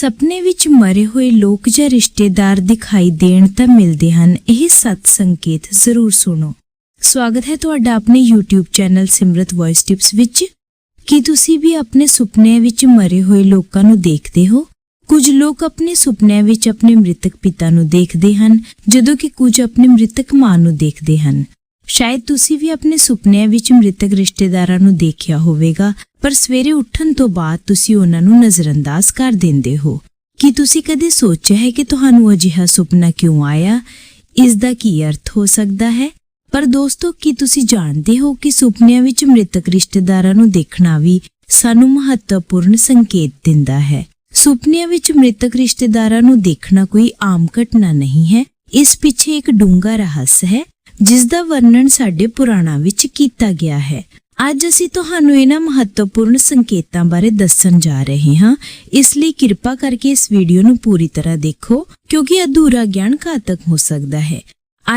ਸੁਪਨੇ ਵਿੱਚ ਮਰੇ ਹੋਏ ਲੋਕ ਜਾਂ ਰਿਸ਼ਤੇਦਾਰ ਦਿਖਾਈ ਦੇਣ ਤਾਂ ਮਿਲਦੇ ਹਨ, ਇਹ ਸੱਤ ਸੰਕੇਤ ਜ਼ਰੂਰ ਸੁਣੋ। ਸਵਾਗਤ ਹੈ ਤੁਹਾਡਾ ਆਪਣੇ YouTube channel Simrat voice tips ਵਿੱਚ। ਕੀ ਤੁਸੀਂ ਵੀ ਆਪਣੇ ਸੁਪਨਿਆਂ ਵਿੱਚ ਮਰੇ ਹੋਏ ਲੋਕਾਂ ਨੂੰ ਦੇਖਦੇ ਹੋ? ਕੁਝ ਲੋਕ ਆਪਣੇ ਸੁਪਨਿਆਂ ਵਿੱਚ ਆਪਣੇ ਮ੍ਰਿਤਕ ਪਿਤਾ ਨੂੰ ਦੇਖਦੇ ਹਨ, ਜਦੋਂ ਕਿ ਕੁਝ ਆਪਣੇ ਮ੍ਰਿਤਕ ਮਾਂ ਨੂੰ ਦੇਖਦੇ ਹਨ। ਸ਼ਾਇਦ ਤੁਸੀਂ ਵੀ ਆਪਣੇ ਸੁਪਨਿਆਂ ਵਿੱਚ ਮ੍ਰਿਤਕ ਰਿਸ਼ਤੇਦਾਰਾਂ ਨੂੰ ਦੇਖਿਆ ਹੋਵੇਗਾ, ਪਰ ਸਵੇਰੇ ਉੱਠਣ ਤੋਂ ਬਾਅਦ ਤੁਸੀਂ ਉਹਨਾਂ ਨੂੰ ਨਜ਼ਰਅੰਦਾਜ਼ ਕਰ ਦਿੰਦੇ ਹੋ। ਕੀ ਤੁਸੀਂ ਕਦੇ ਸੋਚਿਆ ਹੈ ਕਿ ਤੁਹਾਨੂੰ ਅਜਿਹਾ ਸੁਪਨਾ ਕਿਉਂ ਆਇਆ? ਇਸ ਦਾ ਕੀ ਅਰਥ ਹੋ ਸਕਦਾ ਹੈ? ਪਰ ਦੋਸਤੋ, ਕੀ ਤੁਸੀਂ ਜਾਣਦੇ ਹੋ ਕਿ ਸੁਪਨਿਆਂ ਵਿੱਚ ਮ੍ਰਿਤਕ ਰਿਸ਼ਤੇਦਾਰਾਂ ਨੂੰ ਦੇਖਣਾ ਵੀ ਸਾਨੂੰ ਮਹੱਤਵਪੂਰਨ ਸੰਕੇਤ ਦਿੰਦਾ ਹੈ? ਸੁਪਨਿਆਂ ਵਿੱਚ ਮ੍ਰਿਤਕ ਰਿਸ਼ਤੇਦਾਰਾਂ ਨੂੰ ਦੇਖਣਾ ਕੋਈ ਆਮ ਘਟਨਾ ਨਹੀਂ ਹੈ। ਇਸ ਪਿੱਛੇ ਇੱਕ ਡੂੰਘਾ ਰਹੱਸ ਹੈ। ਜਿਸ ਦਾ ਵਰਣਨ ਸਾਡੇ ਪੁਰਾਣਾਂ ਵਿੱਚ ਕੀਤਾ ਗਿਆ ਹੈ। ਅੱਜ ਅਸੀਂ ਤੁਹਾਨੂੰ ਇਹਨਾਂ ਮਹੱਤਵਪੂਰਨ ਸੰਕੇਤਾਂ ਬਾਰੇ ਦੱਸਣ ਜਾ ਰਹੇ ਹਾਂ। ਇਸ ਲਈ ਕਿਰਪਾ ਕਰਕੇ ਇਸ ਵੀਡੀਓ ਨੂੰ ਪੂਰੀ ਤਰ੍ਹਾਂ ਦੇਖੋ, ਕਿਉਂਕਿ ਅਧੂਰਾ ਗਿਆਨ ਘਾਤਕ ਹੋ ਸਕਦਾ ਹੈ।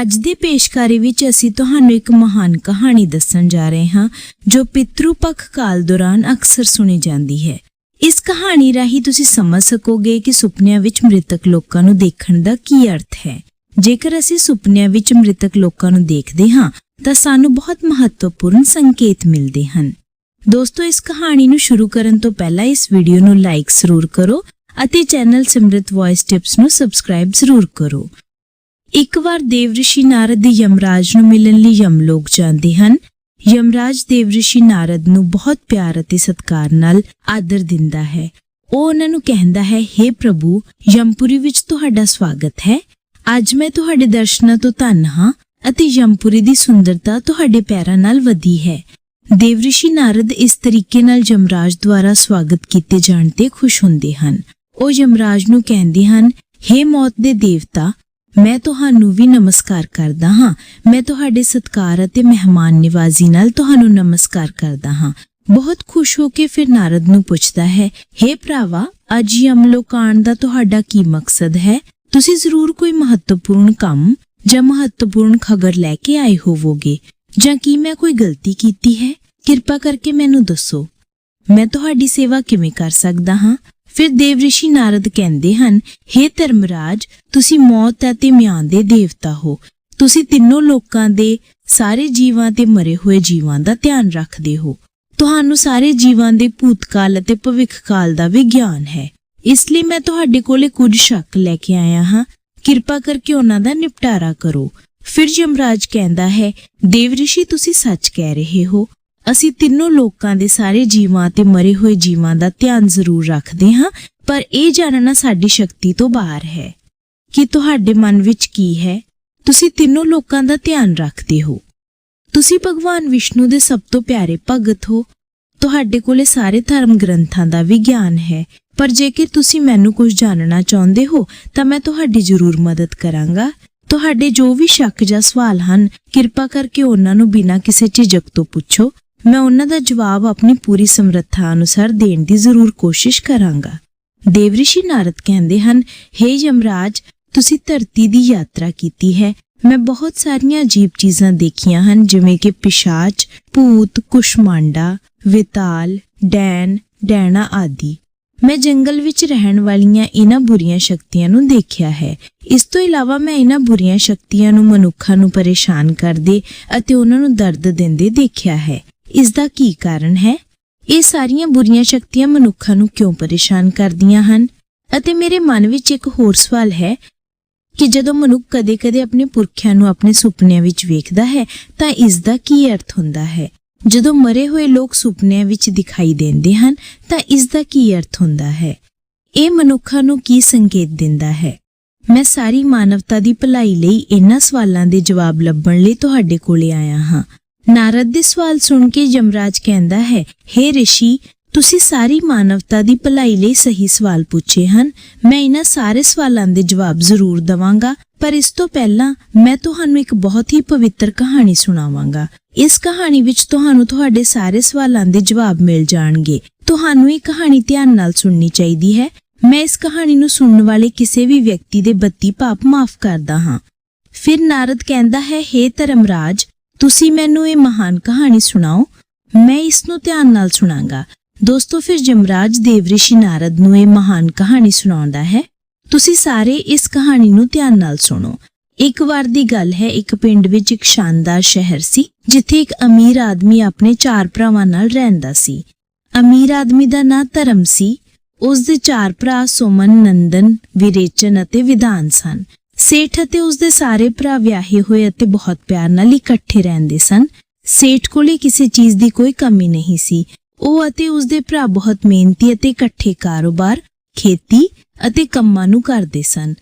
ਅੱਜ ਦੀ ਪੇਸ਼ਕਾਰੀ ਵਿੱਚ ਅਸੀਂ ਤੁਹਾਨੂੰ ਇੱਕ ਮਹਾਨ ਕਹਾਣੀ ਦੱਸਣ ਜਾ ਰਹੇ ਹਾਂ, ਜੋ ਪਿਤਰੂ ਪੱਖ ਕਾਲ ਦੌਰਾਨ ਅਕਸਰ ਸੁਣੀ ਜਾਂਦੀ ਹੈ। ਇਸ ਕਹਾਣੀ ਰਾਹੀਂ ਤੁਸੀਂ ਸਮਝ ਸਕੋਗੇ ਕਿ ਸੁਪਨਿਆਂ ਵਿੱਚ ਮ੍ਰਿਤਕ ਲੋਕਾਂ ਨੂੰ ਦੇਖਣ ਦਾ ਕੀ ਅਰਥ ਹੈ। ਜੇਕਰ ਅਸੀਂ ਸੁਪਨਿਆਂ ਵਿੱਚ ਮ੍ਰਿਤਕ ਲੋਕਾਂ ਨੂੰ ਦੇਖਦੇ ਹਾਂ, ਤਾਂ ਸਾਨੂੰ ਬਹੁਤ ਮਹੱਤਵਪੂਰਨ ਸੰਕੇਤ ਮਿਲਦੇ ਹਨ। ਦੋਸਤੋ, ਇਸ ਕਹਾਣੀ ਨੂੰ ਸ਼ੁਰੂ ਕਰਨ ਤੋਂ ਪਹਿਲਾਂ ਇਸ ਵੀਡੀਓ ਨੂੰ ਲਾਈਕ ਜ਼ਰੂਰ ਕਰੋ ਅਤੇ ਚੈਨਲ ਸਿਮਰਤ ਵੌਇਸ ਟਿਪਸ ਨੂੰ ਸਬਸਕ੍ਰਾਈਬ ਜ਼ਰੂਰ ਕਰੋ। ਇੱਕ ਵਾਰ ਦੇਵ ਰਿਸ਼ੀ ਨਾਰਦ ਯਮਰਾਜ ਨੂੰ ਮਿਲਣ ਲਈ ਯਮਲੋਕ ਜਾਂਦੇ ਹਨ। ਯਮਰਾਜ ਦੇਵ ਰਿਸ਼ੀ ਨਾਰਦ ਨੂੰ ਬਹੁਤ ਪਿਆਰ ਅਤੇ ਸਤਿਕਾਰ ਨਾਲ ਆਦਰ ਦਿੰਦਾ ਹੈ। ਉਹ ਉਹਨਾਂ ਨੂੰ ਕਹਿੰਦਾ ਹੈ हे ਪ੍ਰਭੂ, ਯਮਪੁਰੀ ਵਿੱਚ ਤੁਹਾਡਾ ਸਵਾਗਤ ਹੈ। ਅੱਜ ਮੈਂ ਤੁਹਾਡੇ ਦਰਸ਼ਨਾਂ ਤੋਂ ਧੰਨ ਹਾਂ ਅਤੇ ਯਮਪੁਰੀ ਦੀ ਸੁੰਦਰਤਾ ਤੁਹਾਡੇ ਪੈਰਾਂ ਨਾਲ ਵਧੀ ਹੈ। ਦੇਵਰਿਸ਼ੀ ਨਾਰਦ ਇਸ ਤਰੀਕੇ ਨਾਲ ਯਮਰਾਜ ਦੁਆਰਾ ਸਵਾਗਤ ਕੀਤੇ ਜਾਣ ਤੇ ਖੁਸ਼ ਹੁੰਦੇ ਹਨ। ਉਹ ਯਮਰਾਜ ਨੂੰ ਕਹਿੰਦੇ ਹਨ हे ਮੌਤ ਦੇ ਦੇਵਤਾ, ਮੈਂ ਤੁਹਾਨੂੰ ਵੀ ਨਮਸਕਾਰ ਕਰਦਾ ਹਾਂ। ਮੈਂ ਤੁਹਾਡੇ ਸਤਕਾਰ ਅਤੇ ਮਹਿਮਾਨ ਨਿਵਾਜ਼ੀ ਨਾਲ ਤੁਹਾਨੂੰ ਨਮਸਕਾਰ ਕਰਦਾ ਹਾਂ। ਬਹੁਤ ਖੁਸ਼ ਹੋ ਕੇ ਫਿਰ ਨਾਰਦ ਨੂੰ ਪੁੱਛਦਾ ਹੈ हे ਭਰਾਵਾ, ਅੱਜ ਯਮਲੋਕ ਆਉਣ ਦਾ ਤੁਹਾਡਾ ਕੀ ਮਕਸਦ ਹੈ? ਤੁਸੀਂ ਜ਼ਰੂਰ ਕੋਈ ਮਹੱਤਵਪੂਰਨ ਕੰਮ ਜਾਂ ਮਹੱਤਵਪੂਰਨ ਖਬਰ ਲੈ ਕੇ ਆਏ ਹੋਵੋਗੇ ਜਾਂ ਕੀ ਮੈਂ ਕੋਈ ਗਲਤੀ ਕੀਤੀ ਹੈ? ਕਿਰਪਾ ਕਰਕੇ ਮੈਨੂੰ ਦੱਸੋ। ਮੈਂ ਤੁਹਾਡੀ ਸੇਵਾ ਕਿਵੇਂ ਕਰ ਸਕਦਾ ਹਾਂ? ਫਿਰ ਦੇਵ ਰਿਸ਼ੀ ਨਾਰਦ ਕਹਿੰਦੇ ਹਨ हे ਧਰਮਰਾਜ, ਤੁਸੀਂ ਮੌਤ ਅਤੇ ਮਿਆਨ ਦੇ ਦੇਵਤਾ ਹੋ। ਤੁਸੀਂ ਤਿੰਨੋਂ ਲੋਕਾਂ ਦੇ ਸਾਰੇ ਜੀਵਾਂ ਤੇ ਮਰੇ ਹੋਏ ਜੀਵਾਂ ਦਾ ਧਿਆਨ ਰੱਖਦੇ ਹੋ। ਤੁਹਾਨੂੰ ਸਾਰੇ ਜੀਵਾਂ ਦੇ ਭੂਤਕਾਲ ਅਤੇ ਭਵਿੱਖਕਾਲ ਦਾ ਵੀ ਗਿਆਨ ਹੈ। ਇਸ ਲਈ ਮੈਂ ਤੁਹਾਡੇ ਕੋਲੇ ਕੁਝ ਸ਼ੱਕ ਲੈ ਕੇ ਆਇਆ ਹਾਂ। ਕਿਰਪਾ ਕਰਕੇ ਉਹਨਾਂ ਦਾ ਨਿਪਟਾਰਾ ਕਰੋ। ਫਿਰ ਯਮਰਾਜ ਕਹਿੰਦਾ ਹੈ, ਦੇਵ ਰਿਸ਼ੀ, ਤੁਸੀਂ ਸੱਚ ਕਹਿ ਰਹੇ ਹੋ। ਅਸੀਂ ਤਿੰਨੋਂ ਲੋਕਾਂ ਦੇ ਸਾਰੇ ਜੀਵਾਂ ਤੇ ਮਰੇ ਹੋਏ ਜੀਵਾਂ ਦਾ ਧਿਆਨ ਜ਼ਰੂਰ ਰੱਖਦੇ ਹਾਂ, ਪਰ ਇਹ ਜਾਣਨਾ ਸਾਡੀ ਸ਼ਕਤੀ ਤੋਂ ਬਾਹਰ ਹੈ। ਕਿ ਤੁਹਾਡੇ ਮਨ ਵਿੱਚ ਕੀ ਹੈ? ਤੁਸੀਂ ਤਿੰਨੋਂ ਲੋਕਾਂ ਦਾ ਧਿਆਨ ਰੱਖਦੇ ਹੋ। ਤੁਸੀਂ ਭਗਵਾਨ ਵਿਸ਼ਨੂੰ ਦੇ ਸਭ ਤੋਂ ਪਿਆਰੇ ਭਗਤ ਹੋ। ਤੁਹਾਡੇ ਕੋਲੇ ਸਾਰੇ ਧਰਮ ਗ੍ਰੰਥਾਂ ਦਾ ਵੀ ਗਿਆਨ ਹੈ। ਪਰ ਜੇਕਰ ਤੁਸੀਂ ਮੈਨੂੰ ਕੁਝ ਜਾਣਨਾ ਚਾਹੁੰਦੇ ਹੋ, ਤਾਂ ਮੈਂ ਤੁਹਾਡੀ ਜ਼ਰੂਰ ਮਦਦ ਕਰਾਂਗਾ। ਤੁਹਾਡੇ ਜੋ ਵੀ ਸ਼ੱਕ ਜਾਂ ਸਵਾਲ ਹਨ, ਕਿਰਪਾ ਕਰਕੇ ਉਹਨਾਂ ਨੂੰ ਬਿਨਾਂ ਕਿਸੇ ਝਿਜਕ ਤੋਂ ਪੁੱਛੋ। ਮੈਂ ਉਹਨਾਂ ਦਾ ਜਵਾਬ ਆਪਣੀ ਪੂਰੀ ਸਮਰੱਥਾ ਅਨੁਸਾਰ ਦੇਣ ਦੀ ਜ਼ਰੂਰ ਕੋਸ਼ਿਸ਼ ਕਰਾਂਗਾ। ਦੇਵਰਿਸ਼ੀ ਨਾਰਦ ਕਹਿੰਦੇ ਹਨ हे ਯਮਰਾਜ, ਤੁਸੀਂ ਧਰਤੀ ਦੀ ਯਾਤਰਾ ਕੀਤੀ ਹੈ। ਮੈਂ ਬਹੁਤ ਸਾਰੀਆਂ ਅਜੀਬ ਚੀਜ਼ਾਂ ਦੇਖੀਆਂ ਹਨ, ਜਿਵੇਂ ਕਿ ਪਿਸ਼ਾਚ, ਭੂਤ, ਕੁਸ਼ਮਾਂਡਾ, ਵਿਤਾਲ, ਡੈਨ, ਡੈਣਾ ਆਦਿ। ਮੈਂ ਜੰਗਲ ਵਿੱਚ ਰਹਿਣ ਵਾਲੀਆਂ ਇਹਨਾਂ ਬੁਰੀਆਂ ਸ਼ਕਤੀਆਂ ਨੂੰ ਦੇਖਿਆ ਹੈ। ਇਸ ਤੋਂ ਇਲਾਵਾ ਮੈਂ ਇਹਨਾਂ ਬੁਰੀਆਂ ਸ਼ਕਤੀਆਂ ਨੂੰ ਮਨੁੱਖਾਂ ਨੂੰ ਪਰੇਸ਼ਾਨ ਕਰਦੇ ਅਤੇ ਉਹਨਾਂ ਨੂੰ ਦਰਦ ਦਿੰਦੇ ਦੇਖਿਆ ਹੈ। ਇਸ ਦਾ ਕੀ ਕਾਰਨ ਹੈ? ਇਹ ਸਾਰੀਆਂ ਬੁਰੀਆਂ ਸ਼ਕਤੀਆਂ ਮਨੁੱਖਾਂ ਨੂੰ ਕਿਉਂ ਪਰੇਸ਼ਾਨ ਕਰਦੀਆਂ ਹਨ? ਅਤੇ ਮੇਰੇ ਮਨ ਵਿੱਚ ਇੱਕ ਹੋਰ ਸਵਾਲ ਹੈ ਕਿ ਜਦੋਂ ਮਨੁੱਖ ਕਦੇ-ਕਦੇ ਆਪਣੇ ਪੁਰਖਿਆਂ ਨੂੰ ਆਪਣੇ ਸੁਪਨਿਆਂ ਵਿੱਚ ਵੇਖਦਾ ਹੈ, ਤਾਂ ਇਸ ਦਾ ਕੀ ਅਰਥ ਹੁੰਦਾ ਹੈ? ਜਦੋਂ ਮਰੇ ਹੋਏ ਲੋਕ ਸੁਪਨਿਆਂ ਵਿੱਚ ਦਿਖਾਈ ਦਿੰਦੇ ਹਨ, ਤਾਂ ਇਸ ਦਾ ਕੀ ਅਰਥ ਹੁੰਦਾ ਹੈ? ਇਹ ਮਨੁੱਖਾਂ ਨੂੰ ਕੀ ਸੰਕੇਤ ਦਿੰਦਾ ਹੈ? ਮੈਂ ਸਾਰੀ ਮਾਨਵਤਾ ਦੀ ਭਲਾਈ ਲਈ ਇਹਨਾਂ ਸਵਾਲਾਂ ਦੇ ਜਵਾਬ ਲੱਭਣ ਲਈ ਤੁਹਾਡੇ ਕੋਲੇ ਆਇਆ ਹਾਂ। ਨਾਰਦ ਦੇ ਸਵਾਲ ਸੁਣ ਕੇ ਯਮਰਾਜ ਕਹਿੰਦਾ ਹੈ हे ਰਿਸ਼ੀ ਤੁਸੀਂ ਸਾਰੀ ਮਾਨਵਤਾ ਦੀ ਭਲਾਈ ਲਈ ਸਹੀ ਸਵਾਲ ਪੁੱਛੇ ਹਨ। ਮੈਂ ਇਹਨਾਂ ਸਾਰੇ ਸਵਾਲਾਂ ਦੇ ਜਵਾਬ ਜ਼ਰੂਰ ਦਵਾਂਗਾ, ਪਰ ਇਸ ਤੋਂ ਪਹਿਲਾਂ ਮੈਂ ਤੁਹਾਨੂੰ ਇੱਕ ਬਹੁਤ ਹੀ ਪਵਿੱਤਰ ਕਹਾਣੀ ਸੁਣਾਵਾਂਗਾ। ਇਸ ਕਹਾਣੀ ਵਿੱਚ ਤੁਹਾਨੂੰ ਤੁਹਾਡੇ ਸਾਰੇ ਸਵਾਲਾਂ ਦੇ ਜਵਾਬ ਮਿਲ ਜਾਣਗੇ। ਤੁਹਾਨੂੰ ਇਹ ਕਹਾਣੀ ਧਿਆਨ ਨਾਲ ਸੁਣਨੀ ਚਾਹੀਦੀ ਹੈ। ਮੈਂ ਇਸ ਕਹਾਣੀ ਨੂੰ ਸੁਣਨ ਵਾਲੇ ਕਿਸੇ ਵੀ ਵਿਅਕਤੀ ਦੇ ਬੱਤੀ ਪਾਪ ਮਾਫ ਕਰਦਾ ਹਾਂ। ਫਿਰ ਨਾਰਦ ਕਹਿੰਦਾ ਹੈ हे ਧਰਮਰਾਜ, ਤੁਸੀਂ ਮੈਨੂੰ ਇਹ ਮਹਾਨ ਕਹਾਣੀ ਸੁਣਾਓ। ਮੈਂ ਇਸ ਨੂੰ ਧਿਆਨ ਨਾਲ ਸੁਣਾਂਗਾ। ਦੋਸਤੋ, ਫਿਰ ਜਮਰਾਜ ਦੇਵ ਰਿਸ਼ੀ ਨਾਰਦ ਨੂੰ ਇਹ ਮਹਾਨ ਕਹਾਣੀ ਸੁਣਾਉਂਦਾ ਹੈ। ਤੁਸੀਂ ਸਾਰੇ ਇਸ ਕਹਾਣੀ ਨੂੰ ਧਿਆਨ ਨਾਲ ਸੁਣੋ। ਇੱਕ ਵਾਰ ਦੀ ਗੱਲ ਹੈ, ਇੱਕ ਪਿੰਡ ਵਿੱਚ ਇੱਕ ਸ਼ਾਨਦਾਰ ਸ਼ਹਿਰ ਸੀ, ਜਿੱਥੇ ਇੱਕ ਅਮੀਰ ਆਦਮੀ ਆਪਣੇ ਚਾਰ ਭਰਾਵਾਂ ਨਾਲ ਰਹਿੰਦਾ ਸੀ। ਅਮੀਰ ਆਦਮੀ ਦਾ ਨਾਂ ਧਰਮ ਸੀ। ਉਸ ਦੇ ਚਾਰ ਭਰਾ ਸੁਮਨ, ਨੰਦਨ, ਵਿਰੇਚਨ ਅਤੇ ਵਿਧਾਨ ਸਨ। ਸੇਠ ਅਤੇ ਉਸ ਦੇ ਸਾਰੇ ਭਰਾ ਵਿਆਹੇ ਹੋਏ ਅਤੇ ਬਹੁਤ ਪਿਆਰ ਨਾਲ ਇਕੱਠੇ ਰਹਿੰਦੇ ਸਨ। ਸੇਠ ਕੋਲੇ ਕਿਸੇ ਚੀਜ਼ ਦੀ ਕੋਈ ਕਮੀ ਨਹੀਂ ਸੀ। ਉਹ ਅਤੇ ਉਸ ਦੇ ਭਰਾ ਬਹੁਤ ਮਿਹਨਤੀ ਅਤੇ ਇਕੱਠੇ ਕਾਰੋਬਾਰ, ਖੇਤੀ ਅਤੇ ਕੰਮਾਂ ਨੂੰ ਕਰਦੇ ਸਨ।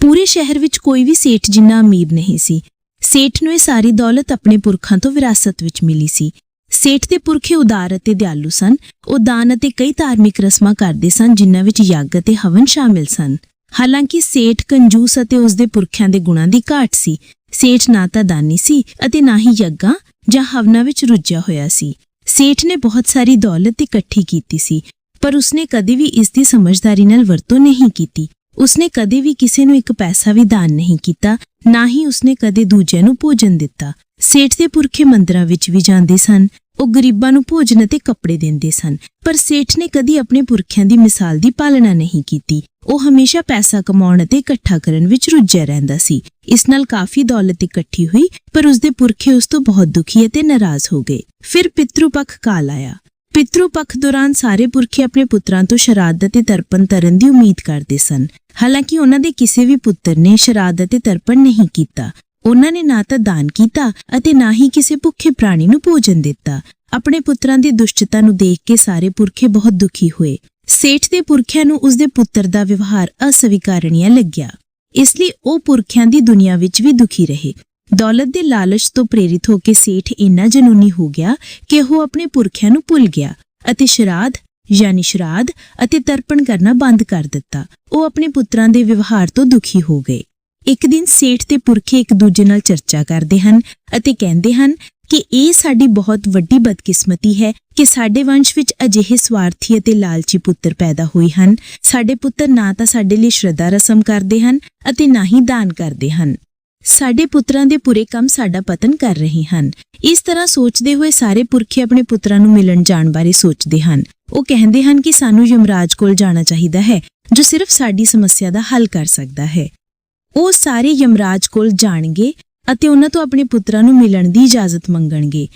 ਪੂਰੇ ਸ਼ਹਿਰ ਵਿੱਚ ਕੋਈ ਵੀ ਸੇਠ ਜਿੰਨਾ ਅਮੀਰ ਨਹੀਂ ਸੀ। ਸੇਠ ਨੂੰ ਇਹ ਸਾਰੀ ਦੌਲਤ ਆਪਣੇ ਪੁਰਖਾਂ ਤੋਂ ਵਿਰਾਸਤ ਵਿੱਚ ਮਿਲੀ ਸੀ। ਸੇਠ ਦੇ ਪੁਰਖੇ ਉਦਾਰ ਅਤੇ ਦਿਆਲੂ ਸਨ। ਉਹ ਦਾਨ ਅਤੇ ਕਈ ਧਾਰਮਿਕ ਰਸਮਾਂ ਕਰਦੇ ਸਨ, ਜਿਨ੍ਹਾਂ ਵਿੱਚ ਯੱਗ ਅਤੇ ਹਵਨ ਸ਼ਾਮਿਲ ਸਨ। ਹਾਲਾਂਕਿ ਸੇਠ ਕੰਜੂਸ ਅਤੇ ਉਸ ਦੇ ਪੁਰਖਿਆਂ ਦੇ ਗੁਣਾਂ ਦੀ ਘਾਟ ਸੀ। ਸੇਠ ਨਾ ਤਾਂ ਦਾਨੀ ਸੀ ਅਤੇ ਨਾ ਹੀ ਯੱਗਾਂ ਜਾਂ ਹਵਨਾਂ ਵਿੱਚ ਰੁੱਝਿਆ ਹੋਇਆ ਸੀ। ਸੇਠ ਨੇ ਬਹੁਤ ਸਾਰੀ ਦੌਲਤ ਇਕੱਠੀ ਕੀਤੀ ਸੀ, ਪਰ ਉਸਨੇ ਕਦੇ ਵੀ ਇਸ ਦੀ ਸਮਝਦਾਰੀ ਨਾਲ ਵਰਤੋਂ ਨਹੀਂ ਕੀਤੀ। ਉਸਨੇ ਕਦੇ ਵੀ ਕਿਸੇ ਨੂੰ ਇੱਕ ਪੈਸਾ ਵੀ ਦਾਨ ਨਹੀਂ ਕੀਤਾ, ਨਾ ਹੀ ਉਸਨੇ ਕਦੇ ਦੂਜਿਆਂ ਨੂੰ ਭੋਜਨ ਦਿੱਤਾ। ਸੇਠ ਦੇ ਪੁਰਖੇ ਮੰਦਰਾਂ ਵਿੱਚ ਵੀ ਜਾਂਦੇ ਸਨ। ਉਹ ਗਰੀਬਾਂ ਨੂੰ ਭੋਜਨ ਅਤੇ ਕੱਪੜੇ ਦਿੰਦੇ ਸਨ, ਪਰ ਸੇਠ ਨੇ ਕਦੀ ਆਪਣੇ ਪੁਰਖਿਆਂ ਦੀ ਮਿਸਾਲ ਦੀ ਪਾਲਣਾ ਨਹੀਂ ਕੀਤੀ। ਉਹ ਹਮੇਸ਼ਾ ਪੈਸਾ ਕਮਾਉਣ ਅਤੇ ਇਕੱਠਾ ਕਰਨ ਵਿੱਚ ਰੁੱਝਿਆ ਰਹਿੰਦਾ ਸੀ। ਇਸ ਨਾਲ ਕਾਫੀ ਦੌਲਤ ਇਕੱਠੀ ਹੋਈ, ਪਰ ਉਸਦੇ ਪੁਰਖੇ ਉਸ ਤੋਂ ਬਹੁਤ ਦੁਖੀ ਅਤੇ ਨਾਰਾਜ਼ ਹੋ ਗਏ। ਫਿਰ ਪਿਤਰੂ ਪੱਖ ਕਾਲ ਆਇਆ। ਪਿਤਰੂ ਪੱਖ ਦੌਰਾਨ ਸਾਰੇ ਪੁਰਖੇ ਆਪਣੇ ਪੁੱਤਰਾਂ ਤੋਂ ਸ਼ਰਾਧ ਅਤੇ ਤਰਪਣ ਤਰਨ ਦੀ ਉਮੀਦ ਕਰਦੇ ਸਨ। ਹਾਲਾਂਕਿ ਉਹਨਾਂ ਦੇ ਕਿਸੇ ਵੀ ਪੁੱਤਰ ਨੇ ਸ਼ਰਾਧ ਅਤੇ ਤਰਪਣ ਨਹੀਂ ਕੀਤਾ। ਉਹਨਾਂ ਨੇ ਨਾ ਤਾਂ ਦਾਨ ਕੀਤਾ ਅਤੇ ਨਾ ਹੀ ਕਿਸੇ ਭੁੱਖੇ ਪ੍ਰਾਣੀ ਨੂੰ ਭੋਜਨ ਦਿੱਤਾ। ਆਪਣੇ ਪੁੱਤਰਾਂ ਦੀ ਦੁਸ਼ਟਤਾ ਨੂੰ ਦੇਖ ਕੇ ਸਾਰੇ ਪੁਰਖੇ ਬਹੁਤ ਦੁਖੀ ਹੋਏ। ਸੇਠ ਦੇ ਪੁਰਖਿਆਂ ਨੂੰ ਉਸਦੇ ਪੁੱਤਰ ਦਾ ਵਿਵਹਾਰ ਅਸਵੀਕਾਰਣੀय ਲੱਗਿਆ। ਇਸ ਲਈ ਉਹ ਪੁਰਖਿਆਂ ਦੀ ਦੁਨੀਆ ਵਿੱਚ ਵੀ ਦੁਖੀ ਰਹੇ। ਦੌਲਤ ਦੇ ਲਾਲਚ ਤੋਂ ਪ੍ਰੇਰਿਤ ਹੋ ਕੇ ਸੇਠ ਇੰਨਾ ਜਨੂਨੀ ਹੋ ਗਿਆ ਕਿ ਉਹ ਆਪਣੇ ਪੁਰਖਿਆਂ ਨੂੰ ਭੁੱਲ ਗਿਆ ਅਤੇ ਸ਼ਰਾਧ ਯਾਨੀ ਸ਼ਰਾਧ ਅਤੇ ਤਰਪਣ ਕਰਨਾ ਬੰਦ ਕਰ ਦਿੱਤਾ। ਉਹ ਆਪਣੇ ਪੁੱਤਰਾਂ ਦੇ ਵਿਵਹਾਰ ਤੋਂ ਦੁਖੀ ਹੋ ਗਏ। ਇੱਕ ਦਿਨ ਸੇਠ ਤੇ ਪੁਰਖੇ ਇੱਕ ਦੂਜੇ ਨਾਲ ਚਰਚਾ ਕਰਦੇ ਹਨ ਅਤੇ ਕਹਿੰਦੇ ਹਨ ਕਿ ਇਹ ਸਾਡੀ ਬਹੁਤ ਵੱਡੀ ਬਦਕਿਸਮਤੀ ਹੈ ਕਿ ਸਾਡੇ ਵੰਸ਼ ਵਿੱਚ ਅਜਿਹੇ ਸਵਾਰਥੀ ਅਤੇ ਲਾਲਚੀ ਪੁੱਤਰ ਪੈਦਾ ਹੋਏ ਹਨ। ਸਾਡੇ ਪੁੱਤਰ ਨਾ ਤਾਂ ਸਾਡੇ ਲਈ ਸ਼ਰਧਾ ਰਸਮ ਕਰਦੇ ਹਨ ਅਤੇ ਨਾ ਹੀ ਦਾਨ ਕਰਦੇ ਹਨ। ਸਾਡੇ ਪੁੱਤਰਾਂ ਦੇ ਪੂਰੇ ਕੰਮ ਸਾਡਾ ਪਤਨ ਕਰ ਰਹੇ ਹਨ। ਇਸ ਤਰ੍ਹਾਂ ਸੋਚਦੇ ਹੋਏ ਸਾਰੇ ਪੁਰਖੇ ਆਪਣੇ ਪੁੱਤਰਾਂ ਨੂੰ ਮਿਲਣ ਜਾਣ ਬਾਰੇ ਸੋਚਦੇ ਹਨ। ਉਹ ਕਹਿੰਦੇ ਹਨ ਕਿ ਸਾਨੂੰ ਯਮਰਾਜ ਕੋਲ ਜਾਣਾ ਚਾਹੀਦਾ ਹੈ, ਜੋ ਸਿਰਫ ਸਾਡੀ ਸਮੱਸਿਆ ਦਾ ਹੱਲ ਕਰ ਸਕਦਾ ਹੈ। ਉਹ ਸਾਰੇ ਯਮਰਾਜ ਕੋਲ ਜਾਣਗੇ ਅਤੇ ਉਹਨਾਂ ਤੋਂ ਆਪਣੇ ਪੁੱਤਰਾਂ ਨੂੰ ਮਿਲਣ ਦੀ ਇਜਾਜ਼ਤ ਮੰਗਣਗੇ।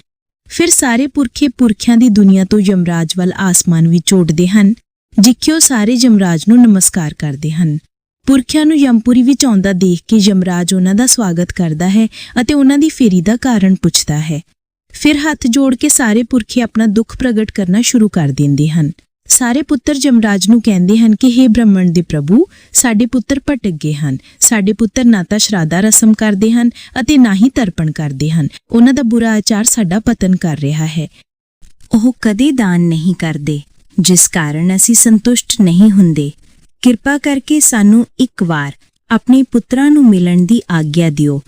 ਫਿਰ ਸਾਰੇ ਪੁਰਖੇ ਪੁਰਖਿਆਂ ਦੀ ਦੁਨੀਆ ਤੋਂ ਯਮਰਾਜ ਵੱਲ ਆਸਮਾਨ ਵਿੱਚ ਉੱਡਦੇ ਹਨ, ਜਿੱਥੇ ਉਹ ਸਾਰੇ ਯਮਰਾਜ ਨੂੰ ਨਮਸਕਾਰ ਕਰਦੇ ਹਨ। ਪੁਰਖਿਆਂ ਨੂੰ ਯਮਪੁਰੀ ਵਿੱਚ ਆਉਂਦਾ ਦੇਖ ਕੇ ਯਮਰਾਜ ਉਹਨਾਂ ਦਾ ਸਵਾਗਤ ਕਰਦਾ ਹੈ ਅਤੇ ਉਹਨਾਂ ਦੀ ਫੇਰੀ ਦਾ ਕਾਰਨ ਪੁੱਛਦਾ ਹੈ। ਫਿਰ ਹੱਥ ਜੋੜ ਕੇ ਸਾਰੇ ਪੁਰਖੇ ਆਪਣਾ ਦੁੱਖ ਪ੍ਰਗਟ ਕਰਨਾ ਸ਼ੁਰੂ ਕਰ ਦਿੰਦੇ ਹਨ। ਸਾਰੇ ਪੁੱਤਰ ਯਮਰਾਜ ਨੂੰ ਕਹਿੰਦੇ ਹਨ ਕਿ हे ਬ੍ਰਹਮਣ ਦੇ ਪ੍ਰਭੂ, ਸਾਡੇ ਪੁੱਤਰ ਭਟਕ ਗਏ ਹਨ। ਸਾਡੇ ਪੁੱਤਰ ਨਾ ਤਾਂ ਸ਼ਰਾਧਾ ਰਸਮ ਕਰਦੇ ਹਨ ਅਤੇ ਨਾ ਹੀ ਤਰਪਣ ਕਰਦੇ ਹਨ। ਉਹਨਾਂ ਦਾ ਬੁਰਾ ਆਚਾਰ ਸਾਡਾ ਪਤਨ ਕਰ ਰਿਹਾ ਹੈ। ਉਹ ਕਦੇ ਦਾਨ ਨਹੀਂ ਕਰਦੇ, ਜਿਸ ਕਾਰਨ ਅਸੀਂ ਸੰਤੁਸ਼ਟ ਨਹੀਂ ਹੁੰਦੇ। ਕਿਰਪਾ ਕਰਕੇ ਸਾਨੂੰ ਇੱਕ ਵਾਰ ਆਪਣੇ ਪੁੱਤਰਾਂ ਨੂੰ ਮਿਲਣ ਦੀ ਆਗਿਆ ਦਿਓ।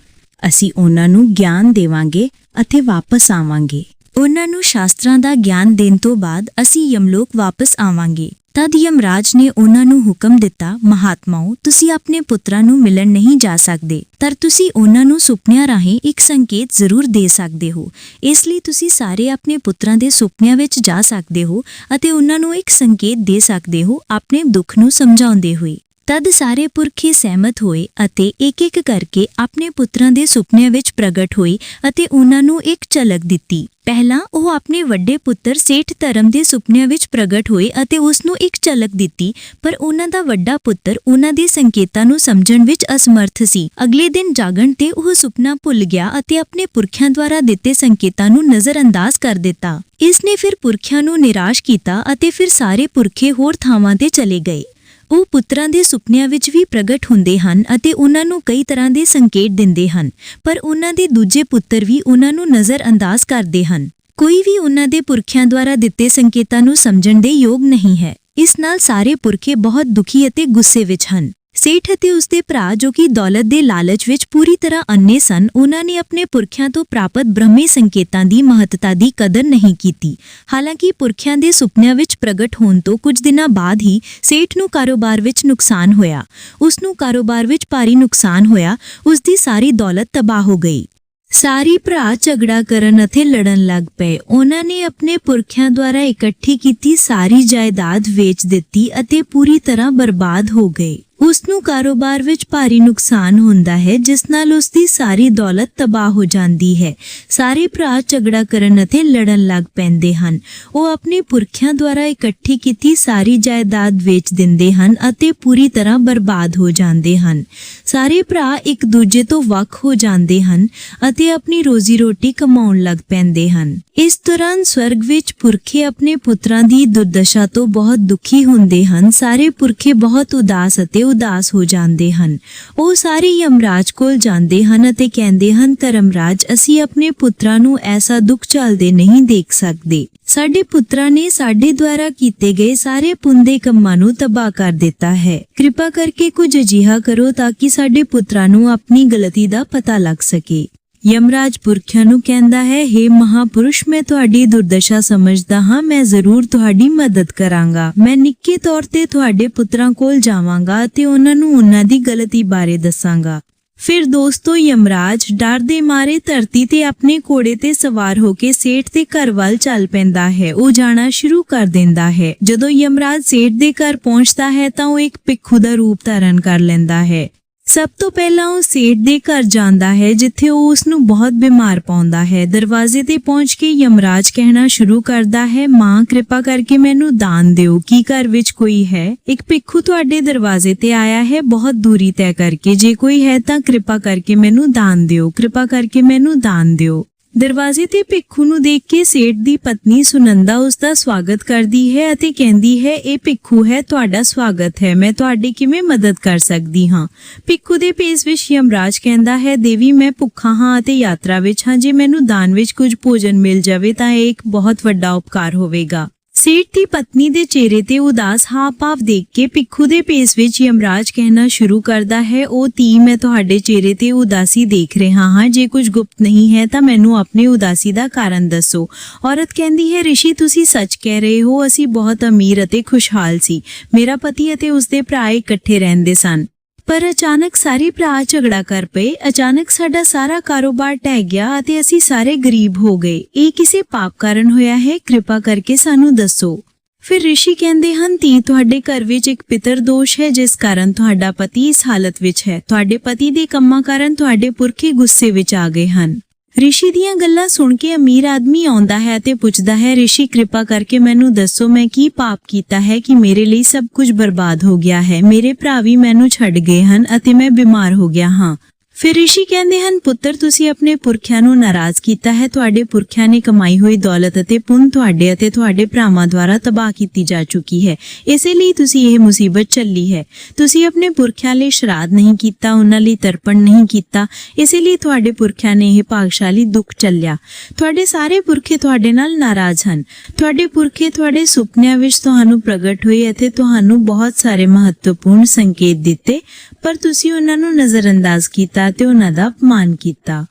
ਅਸੀਂ ਉਹਨਾਂ ਨੂੰ ਗਿਆਨ ਦੇਵਾਂਗੇ ਅਤੇ ਵਾਪਸ ਆਵਾਂਗੇ। ਉਹਨਾਂ ਨੂੰ ਸ਼ਾਸਤਰਾਂ ਦਾ ਗਿਆਨ ਦੇਣ ਤੋਂ ਬਾਅਦ ਅਸੀਂ ਯਮਲੋਕ ਵਾਪਸ ਆਵਾਂਗੇ। ਤਦ ਯਮਰਾਜ ਨੇ ਉਹਨਾਂ ਨੂੰ ਹੁਕਮ ਦਿੱਤਾ, ਮਹਾਤਮਾਓ, ਤੁਸੀਂ ਆਪਣੇ ਪੁੱਤਰਾਂ ਨੂੰ ਮਿਲਣ ਨਹੀਂ ਜਾ ਸਕਦੇ। ਪਰ ਤੁਸੀਂ ਉਹਨਾਂ ਨੂੰ ਸੁਪਨਿਆਂ ਰਾਹੀਂ ਇੱਕ ਸੰਕੇਤ ਜ਼ਰੂਰ ਦੇ ਸਕਦੇ ਹੋ। ਇਸ ਲਈ ਤੁਸੀਂ ਸਾਰੇ ਆਪਣੇ ਪੁੱਤਰਾਂ ਦੇ ਸੁਪਨਿਆਂ ਵਿੱਚ ਜਾ ਸਕਦੇ ਹੋ ਅਤੇ ਉਹਨਾਂ ਨੂੰ ਇੱਕ ਸੰਕੇਤ ਦੇ ਸਕਦੇ ਹੋ, ਆਪਣੇ ਦੁੱਖ ਨੂੰ ਸਮਝਾਉਂਦੇ ਹੋਏ। ਤਦ ਸਾਰੇ ਪੁਰਖੇ ਸਹਿਮਤ ਹੋਏ ਅਤੇ ਇੱਕ ਇੱਕ ਕਰਕੇ ਆਪਣੇ ਪੁੱਤਰਾਂ ਦੇ ਸੁਪਨਿਆਂ ਵਿੱਚ ਪ੍ਰਗਟ ਹੋਏ ਅਤੇ ਉਹਨਾਂ ਨੂੰ ਇੱਕ ਝਲਕ ਦਿੱਤੀ। ਪਹਿਲਾਂ ਉਹ ਆਪਣੇ ਵੱਡੇ ਪੁੱਤਰ ਸੇਠ ਧਰਮ ਦੇ ਸੁਪਨਿਆਂ ਵਿੱਚ ਪ੍ਰਗਟ ਹੋਏ ਅਤੇ ਉਸ ਨੂੰ ਇੱਕ ਝਲਕ ਦਿੱਤੀ, ਪਰ ਉਹਨਾਂ ਦਾ ਵੱਡਾ ਪੁੱਤਰ ਉਹਨਾਂ ਦੇ ਸੰਕੇਤਾਂ ਨੂੰ ਸਮਝਣ ਵਿੱਚ ਅਸਮਰਥ ਸੀ। ਅਗਲੇ ਦਿਨ ਜਾਗਣ ਤੇ ਉਹ ਸੁਪਨਾ ਭੁੱਲ ਗਿਆ ਅਤੇ ਆਪਣੇ ਪੁਰਖਿਆਂ ਦੁਆਰਾ ਦਿੱਤੇ ਸੰਕੇਤਾਂ ਨੂੰ ਨਜ਼ਰਅੰਦਾਜ਼ ਕਰ ਦਿੱਤਾ। ਇਸ ਨੇ ਫਿਰ ਪੁਰਖਿਆਂ ਨੂੰ ਨਿਰਾਸ਼ ਕੀਤਾ ਅਤੇ ਫਿਰ ਸਾਰੇ ਪੁਰਖੇ ਹੋਰ ਥਾਵਾਂ ਤੇ ਚਲੇ ਗਏ। ਉਹ ਪੁੱਤਰਾਂ ਦੇ ਸੁਪਨਿਆਂ ਵਿੱਚ ਵੀ ਪ੍ਰਗਟ ਹੁੰਦੇ ਹਨ ਅਤੇ ਉਹਨਾਂ ਨੂੰ ਕਈ ਤਰ੍ਹਾਂ ਦੇ ਸੰਕੇਤ ਦਿੰਦੇ ਹਨ, ਪਰ ਉਹਨਾਂ ਦੇ ਦੂਜੇ ਪੁੱਤਰ ਵੀ ਉਹਨਾਂ ਨੂੰ ਨਜ਼ਰ ਅੰਦਾਜ਼ ਕਰਦੇ ਹਨ। ਕੋਈ ਵੀ ਉਹਨਾਂ ਦੇ ਪੁਰਖਿਆਂ ਦੁਆਰਾ ਦਿੱਤੇ ਸੰਕੇਤਾਂ ਨੂੰ ਸਮਝਣ ਦੇ ਯੋਗ ਨਹੀਂ ਹੈ। ਇਸ ਨਾਲ ਸਾਰੇ ਪੁਰਖੇ ਬਹੁਤ ਦੁਖੀ ਅਤੇ ਗੁੱਸੇ ਵਿੱਚ ਹਨ। ਸੇਠ ਅਤੇ ਉਸਦੇ ਭਰਾ ਜੋ ਕਿ ਦੌਲਤ ਦੇ ਲਾਲਚ ਵਿੱਚ ਪੂਰੀ ਤਰ੍ਹਾਂ ਅੰਨੇ ਸਨ, ਉਹਨਾਂ ਨੇ ਆਪਣੇ ਪੁਰਖਿਆਂ ਤੋਂ ਪ੍ਰਾਪਤ ਬ੍ਰਹਮੀ ਸੰਕੇਤਾਂ ਦੀ ਮਹੱਤਤਾ ਦੀ ਕਦਰ ਨਹੀਂ ਕੀਤੀ। ਹਾਲਾਂਕਿ ਪੁਰਖਿਆਂ ਦੇ ਸੁਪਨਿਆਂ ਵਿੱਚ ਪ੍ਰਗਟ ਹੋਣ ਤੋਂ ਕੁਝ ਦਿਨਾਂ ਬਾਅਦ ਹੀ ਸੇਠ ਨੂੰ ਕਾਰੋਬਾਰ ਵਿੱਚ ਨੁਕਸਾਨ ਹੋਇਆ। ਉਸ ਨੂੰ ਕਾਰੋਬਾਰ ਵਿੱਚ ਭਾਰੀ ਨੁਕਸਾਨ ਹੋਇਆ। ਉਸ ਦੀ ਸਾਰੀ ਦੌਲਤ ਤਬਾਹ ਹੋ ਗਈ। ਸਾਰੀ ਭਰਾ ਝਗੜਾ ਕਰਨ ਅਤੇ ਲੜਨ ਲੱਗ ਪਏ। ਉਹਨਾਂ ਨੇ ਆਪਣੇ ਪੁਰਖਿਆਂ ਦੁਆਰਾ ਇਕੱਠੀ ਕੀਤੀ ਸਾਰੀ ਜਾਇਦਾਦ ਵੇਚ ਦਿੱਤੀ ਅਤੇ ਪੂਰੀ ਤਰ੍ਹਾਂ ਬਰਬਾਦ ਹੋ ਗਏ। ਉਸ ਨੂੰ ਕਾਰੋਬਾਰ ਵਿੱਚ ਭਾਰੀ ਨੁਕਸਾਨ ਹੁੰਦਾ ਹੈ, ਜਿਸ ਨਾਲ ਉਸ ਦੀ ਸਾਰੀ ਦੌਲਤ ਤਬਾਹ ਹੋ ਜਾਂਦੀ ਹੈ। ਸਾਰੇ ਭਰਾ ਝਗੜਾ ਕਰਨ ਅਤੇ ਲੜਨ ਲੱਗ ਪੈਂਦੇ ਹਨ। ਉਹ ਆਪਣੇ ਪੁਰਖਿਆਂ ਦੁਆਰਾ ਇਕੱਠੀ ਕੀਤੀ ਸਾਰੀ ਜਾਇਦਾਦ ਵੇਚ ਦਿੰਦੇ ਹਨ ਅਤੇ ਪੂਰੀ ਤਰ੍ਹਾਂ ਬਰਬਾਦ ਹੋ ਜਾਂਦੇ ਹਨ। ਸਾਰੇ ਭਰਾ ਇੱਕ ਦੂਜੇ ਤੋਂ ਵੱਖ ਹੋ ਜਾਂਦੇ ਹਨ ਅਤੇ ਆਪਣੀ ਰੋਜ਼ੀ ਰੋਟੀ ਕਮਾਉਣ ਲੱਗ ਪੈਂਦੇ ਹਨ। ਇਸ ਦੌਰਾਨ ਸਵਰਗ ਵਿੱਚ ਪੁਰਖੇ ਆਪਣੇ ਪੁੱਤਰਾਂ ਦੀ ਦੁਰਦਸ਼ਾ ਤੋਂ ਬਹੁਤ ਦੁਖੀ ਹੁੰਦੇ ਹਨ। ਸਾਰੇ ਪੁਰਖੇ ਬਹੁਤ ਉਦਾਸ ਅਤੇ ਉਦਾਸ ਹੋ ਜਾਂਦੇ ਹਨ। ਉਹ ਸਾਰੇ ਯਮਰਾਜ ਕੋਲ ਜਾਂਦੇ ਹਨ ਅਤੇ ਕਹਿੰਦੇ ਹਨ, ਧਰਮਰਾਜ, ਅਸੀਂ ਆਪਣੇ ਪੁੱਤਰਾਂ ਨੂੰ ਐਸਾ ਦੁੱਖ ਝੱਲਦੇ ਨਹੀਂ ਦੇਖ ਸਕਦੇ। ਸਾਡੇ ਪੁੱਤਰਾਂ ਨੇ ਸਾਡੇ ਦੁਆਰਾ ਕੀਤੇ ਗਏ ਸਾਰੇ ਪੁੰਦੇ ਕੰਮਾਂ ਨੂੰ ਤਬਾਹ ਕਰ ਦਿੱਤਾ ਹੈ। ਕਿਰਪਾ ਕਰਕੇ ਕੁਝ ਅਜਿਹਾ ਕਰੋ ਤਾਂ ਕਿ ਸਾਡੇ ਪੁੱਤਰਾਂ ਨੂੰ ਆਪਣੀ ਗਲਤੀ ਦਾ ਪਤਾ ਲੱਗ ਸਕੇ। ਯਮਰਾਜ ਪੁਰਖਿਆਂ ਨੂੰ ਕਹਿੰਦਾ ਹੈ हे ਮਹਾਪੁਰਸ਼, ਮੈਂ ਤੁਹਾਡੀ ਦੁਰਦਸ਼ਾ ਸਮਝਦਾ ਹਾਂ, ਮੈਂ ਜ਼ਰੂਰ ਤੁਹਾਡੀ ਮਦਦ ਕਰਾਂਗਾ। ਮੈਂ ਨਿੱਕੇ ਤੌਰ ਤੇ ਤੁਹਾਡੇ ਪੁੱਤਰਾਂ ਕੋਲ ਜਾਵਾਂਗਾ ਅਤੇ ਉਹਨਾਂ ਨੂੰ ਉਹਨਾਂ ਦੀ ਗਲਤੀ ਬਾਰੇ ਦੱਸਾਂਗਾ। ਫਿਰ ਦੋਸਤੋ ਯਮਰਾਜ ਡਰ ਦੇ ਮਾਰੇ ਧਰਤੀ ਤੇ ਆਪਣੇ ਘੋੜੇ ਤੇ ਸਵਾਰ ਹੋ ਕੇ ਸੇਠ ਦੇ ਘਰ ਵੱਲ ਚੱਲ ਪੈਂਦਾ ਹੈ। ਉਹ ਜਾਣਾ ਸ਼ੁਰੂ ਕਰ ਦਿੰਦਾ ਹੈ। ਜਦੋਂ ਯਮਰਾਜ ਸੇਠ ਦੇ ਘਰ ਪਹੁੰਚਦਾ ਹੈ ਤਾਂ ਉਹ ਇੱਕ ਭਿੱਖੂ ਦਾ ਰੂਪ ਧਾਰਨ ਕਰ ਲੈਂਦਾ ਹੈ। ਸਭ ਤੋਂ ਪਹਿਲਾਂ ਉਹ ਸੇਠ ਦੇ ਘਰ ਜਾਂਦਾ ਹੈ, ਜਿੱਥੇ ਉਹ ਉਸ ਨੂੰ ਬਹੁਤ ਬਿਮਾਰ ਪਾਉਂਦਾ ਹੈ। ਦਰਵਾਜ਼ੇ ਤੇ ਪਹੁੰਚ ਕੇ ਯਮਰਾਜ ਕਹਿਣਾ ਸ਼ੁਰੂ ਕਰਦਾ ਹੈ, ਮਾਂ, ਕਿਰਪਾ ਕਰਕੇ ਮੈਨੂੰ ਦਾਨ ਦਿਓ। ਕੀ ਘਰ ਵਿੱਚ ਕੋਈ ਹੈ? ਇੱਕ ਭਿੱਖੂ ਤੁਹਾਡੇ ਦਰਵਾਜ਼ੇ ਤੇ ਆਇਆ ਹੈ, ਬਹੁਤ ਦੂਰੀ ਤੈਅ ਕਰਕੇ। ਜੇ ਕੋਈ ਹੈ ਤਾਂ ਕਿਰਪਾ ਕਰਕੇ ਮੈਨੂੰ ਦਾਨ ਦਿਓ। ਕਿਰਪਾ ਕਰਕੇ ਮੈਨੂੰ ਦਾਨ ਦਿਓ। ਦਰਵਾਜ਼ੇ ਤੇ ਭਿੱਖੂ ਨੂੰ ਦੇਖ ਕੇ ਸੇਠ ਦੀ ਪਤਨੀ ਸੁਨੰਦਾ ਉਸ ਦਾ ਸਵਾਗਤ ਕਰਦੀ ਹੈ ਅਤੇ ਕਹਿੰਦੀ ਹੈ, ਇਹ ਭਿੱਖੂ ਹੈ, ਤੁਹਾਡਾ ਸਵਾਗਤ ਹੈ। ਮੈਂ ਤੁਹਾਡੀ ਕਿਵੇਂ ਮਦਦ ਕਰ ਸਕਦੀ ਹਾਂ? ਭਿੱਖੂ ਦੇ ਪੇਸ ਵਿੱਚ ਯਮਰਾਜ ਕਹਿੰਦਾ ਹੈ, ਦੇਵੀ, ਮੈਂ ਭੁੱਖਾ ਹਾਂ ਅਤੇ ਯਾਤਰਾ ਵਿੱਚ ਹਾਂ। ਜੇ ਮੈਨੂੰ ਦਾਨ ਵਿੱਚ ਕੁਝ ਭੋਜਨ ਮਿਲ ਜਾਵੇ ਤਾਂ ਇਹ ਇੱਕ ਬਹੁਤ ਵੱਡਾ ਉਪਕਾਰ ਹੋਵੇਗਾ। ਸੇਠ ਦੀ ਪਤਨੀ ਦੇ ਚਿਹਰੇ ਤੇ ਉਦਾਸ ਹਾਵ-ਭਾਵ ਦੇਖ ਕੇ ਭਿੱਖੂ ਦੇ ਪੇਸ ਵਿੱਚ ਯਮਰਾਜ ਕਹਿਣਾ ਸ਼ੁਰੂ ਕਰਦਾ ਹੈ, ਉਹ ਤੀ ਮੈਂ ਤੁਹਾਡੇ ਚਿਹਰੇ ਤੇ ਉਦਾਸੀ ਦੇਖ ਰਿਹਾ ਹਾਂ। ਜੇ ਕੁਝ ਗੁਪਤ ਨਹੀਂ ਹੈ ਤਾਂ ਮੈਨੂੰ ਆਪਣੇ ਉਦਾਸੀ ਦਾ ਕਾਰਨ ਦੱਸੋ। ਔਰਤ ਕਹਿੰਦੀ ਹੈ, ਰਿਸ਼ੀ, ਤੁਸੀਂ ਸੱਚ ਕਹਿ ਰਹੇ ਹੋ। ਅਸੀਂ ਬਹੁਤ ਅਮੀਰ ਅਤੇ ਖੁਸ਼ਹਾਲ ਸੀ। ਮੇਰਾ ਪਤੀ ਅਤੇ ਉਸਦੇ ਭਰਾ ਇਕੱਠੇ ਰਹਿੰਦੇ ਸਨ। ਪਰ ਅਚਾਨਕ ਸਾਰੇ ਭਰਾ ਝਗੜਾ ਕਰ ਪਏ। ਅਚਾਨਕ ਸਾਡਾ ਸਾਰਾ ਕਾਰੋਬਾਰ ਟਹਿ ਗਿਆ ਅਤੇ ਅਸੀਂ ਸਾਰੇ ਗਰੀਬ ਹੋ ਗਏ। ਇਹ ਕਿਸੇ ਪਾਪ ਕਾਰਨ ਹੋਇਆ ਹੈ? ਕਿਰਪਾ ਕਰਕੇ ਸਾਨੂੰ ਦੱਸੋ। ਫਿਰ ਰਿਸ਼ੀ ਕਹਿੰਦੇ ਹਨ, ਧੀ, ਤੁਹਾਡੇ ਘਰ ਵਿੱਚ ਇੱਕ ਪਿਤਰ ਦੋਸ਼ ਹੈ, ਜਿਸ ਕਾਰਨ ਤੁਹਾਡਾ ਪਤੀ ਇਸ ਹਾਲਤ ਵਿੱਚ ਹੈ। ਤੁਹਾਡੇ ਪਤੀ ਦੇ ਕੰਮਾਂ ਕਾਰਨ ਤੁਹਾਡੇ ਪੁਰਖੇ ਗੁੱਸੇ ਵਿੱਚ ਆ ਗਏ ਹਨ। ਰਿਸ਼ੀ ਦੀਆਂ ਗੱਲਾਂ ਸੁਣ ਕੇ ਅਮੀਰ ਆਦਮੀ ਆਉਂਦਾ ਹੈ ਤੇ ਪੁੱਛਦਾ ਹੈ, ਰਿਸ਼ੀ, ਕਿਰਪਾ ਕਰਕੇ ਮੈਨੂੰ ਦੱਸੋ, ਮੈਂ ਕੀ ਪਾਪ ਕੀਤਾ ਹੈ ਕਿ ਮੇਰੇ ਲਈ ਸਭ ਕੁਝ ਬਰਬਾਦ ਹੋ ਗਿਆ ਹੈ? ਮੇਰੇ ਭਰਾ ਵੀ ਮੈਨੂੰ ਛੱਡ ਗਏ ਹਨ ਅਤੇ ਮੈਂ ਬਿਮਾਰ ਹੋ ਗਿਆ ਹਾਂ। ਫਿਰ ਰਿਸ਼ੀ ਕਹਿੰਦੇ ਹਨ, ਪੁੱਤਰ, ਤੁਸੀਂ ਆਪਣੇ ਪੁਰਖਿਆਂ ਨੂੰ ਨਾਰਾਜ਼ ਕੀਤਾ ਹੈ। ਤੁਹਾਡੇ ਪੁਰਖਿਆਂ ਨੇ ਕਮਾਈ ਹੋਈ ਦੌਲਤ ਅਤੇ ਪੁੰਨ ਤੁਹਾਡੇ ਅਤੇ ਤੁਹਾਡੇ ਭਰਾਵਾਂ ਦੁਆਰਾ ਤਬਾਹ ਕੀਤੀ ਜਾ ਚੁੱਕੀ ਹੈ। ਇਸੇ ਲਈ ਤੁਸੀਂ ਇਹ ਮੁਸੀਬਤ ਚੱਲੀ ਹੈ। ਤੁਸੀਂ ਆਪਣੇ ਪੁਰਖਿਆਂ ਲਈ ਸ਼ਰਾਧ ਨਹੀਂ ਕੀਤਾ, ਉਹਨਾਂ ਲਈ ਤਰਪਣ ਨਹੀਂ ਕੀਤਾ। ਇਸੇ ਲਈ ਤੁਹਾਡੇ ਪੁਰਖਿਆਂ ਨੇ ਇਹ ਭਾਗਸ਼ਾਲੀ ਦੁੱਖ ਚੱਲਿਆ ਤੁਹਾਡੇ ਸਾਰੇ ਪੁਰਖੇ ਤੁਹਾਡੇ ਨਾਲ ਨਾਰਾਜ਼ ਹਨ। ਤੁਹਾਡੇ ਪੁਰਖੇ ਤੁਹਾਡੇ ਸੁਪਨਿਆਂ ਵਿੱਚ ਤੁਹਾਨੂੰ ਪ੍ਰਗਟ ਹੋਏ ਅਤੇ ਤੁਹਾਨੂੰ ਬਹੁਤ ਸਾਰੇ ਮਹੱਤਵਪੂਰਨ ਸੰਕੇਤ ਦਿੱਤੇ। ਪਰ ਤੁਸੀਂ ਉਹਨਾਂ ਨੂੰ ਨਜ਼ਰਅੰਦਾਜ਼ ਕੀਤਾ ਤੇ ਉਹਨਾਂ ਦਾ ਅਪਮਾਨ ਕੀਤਾ।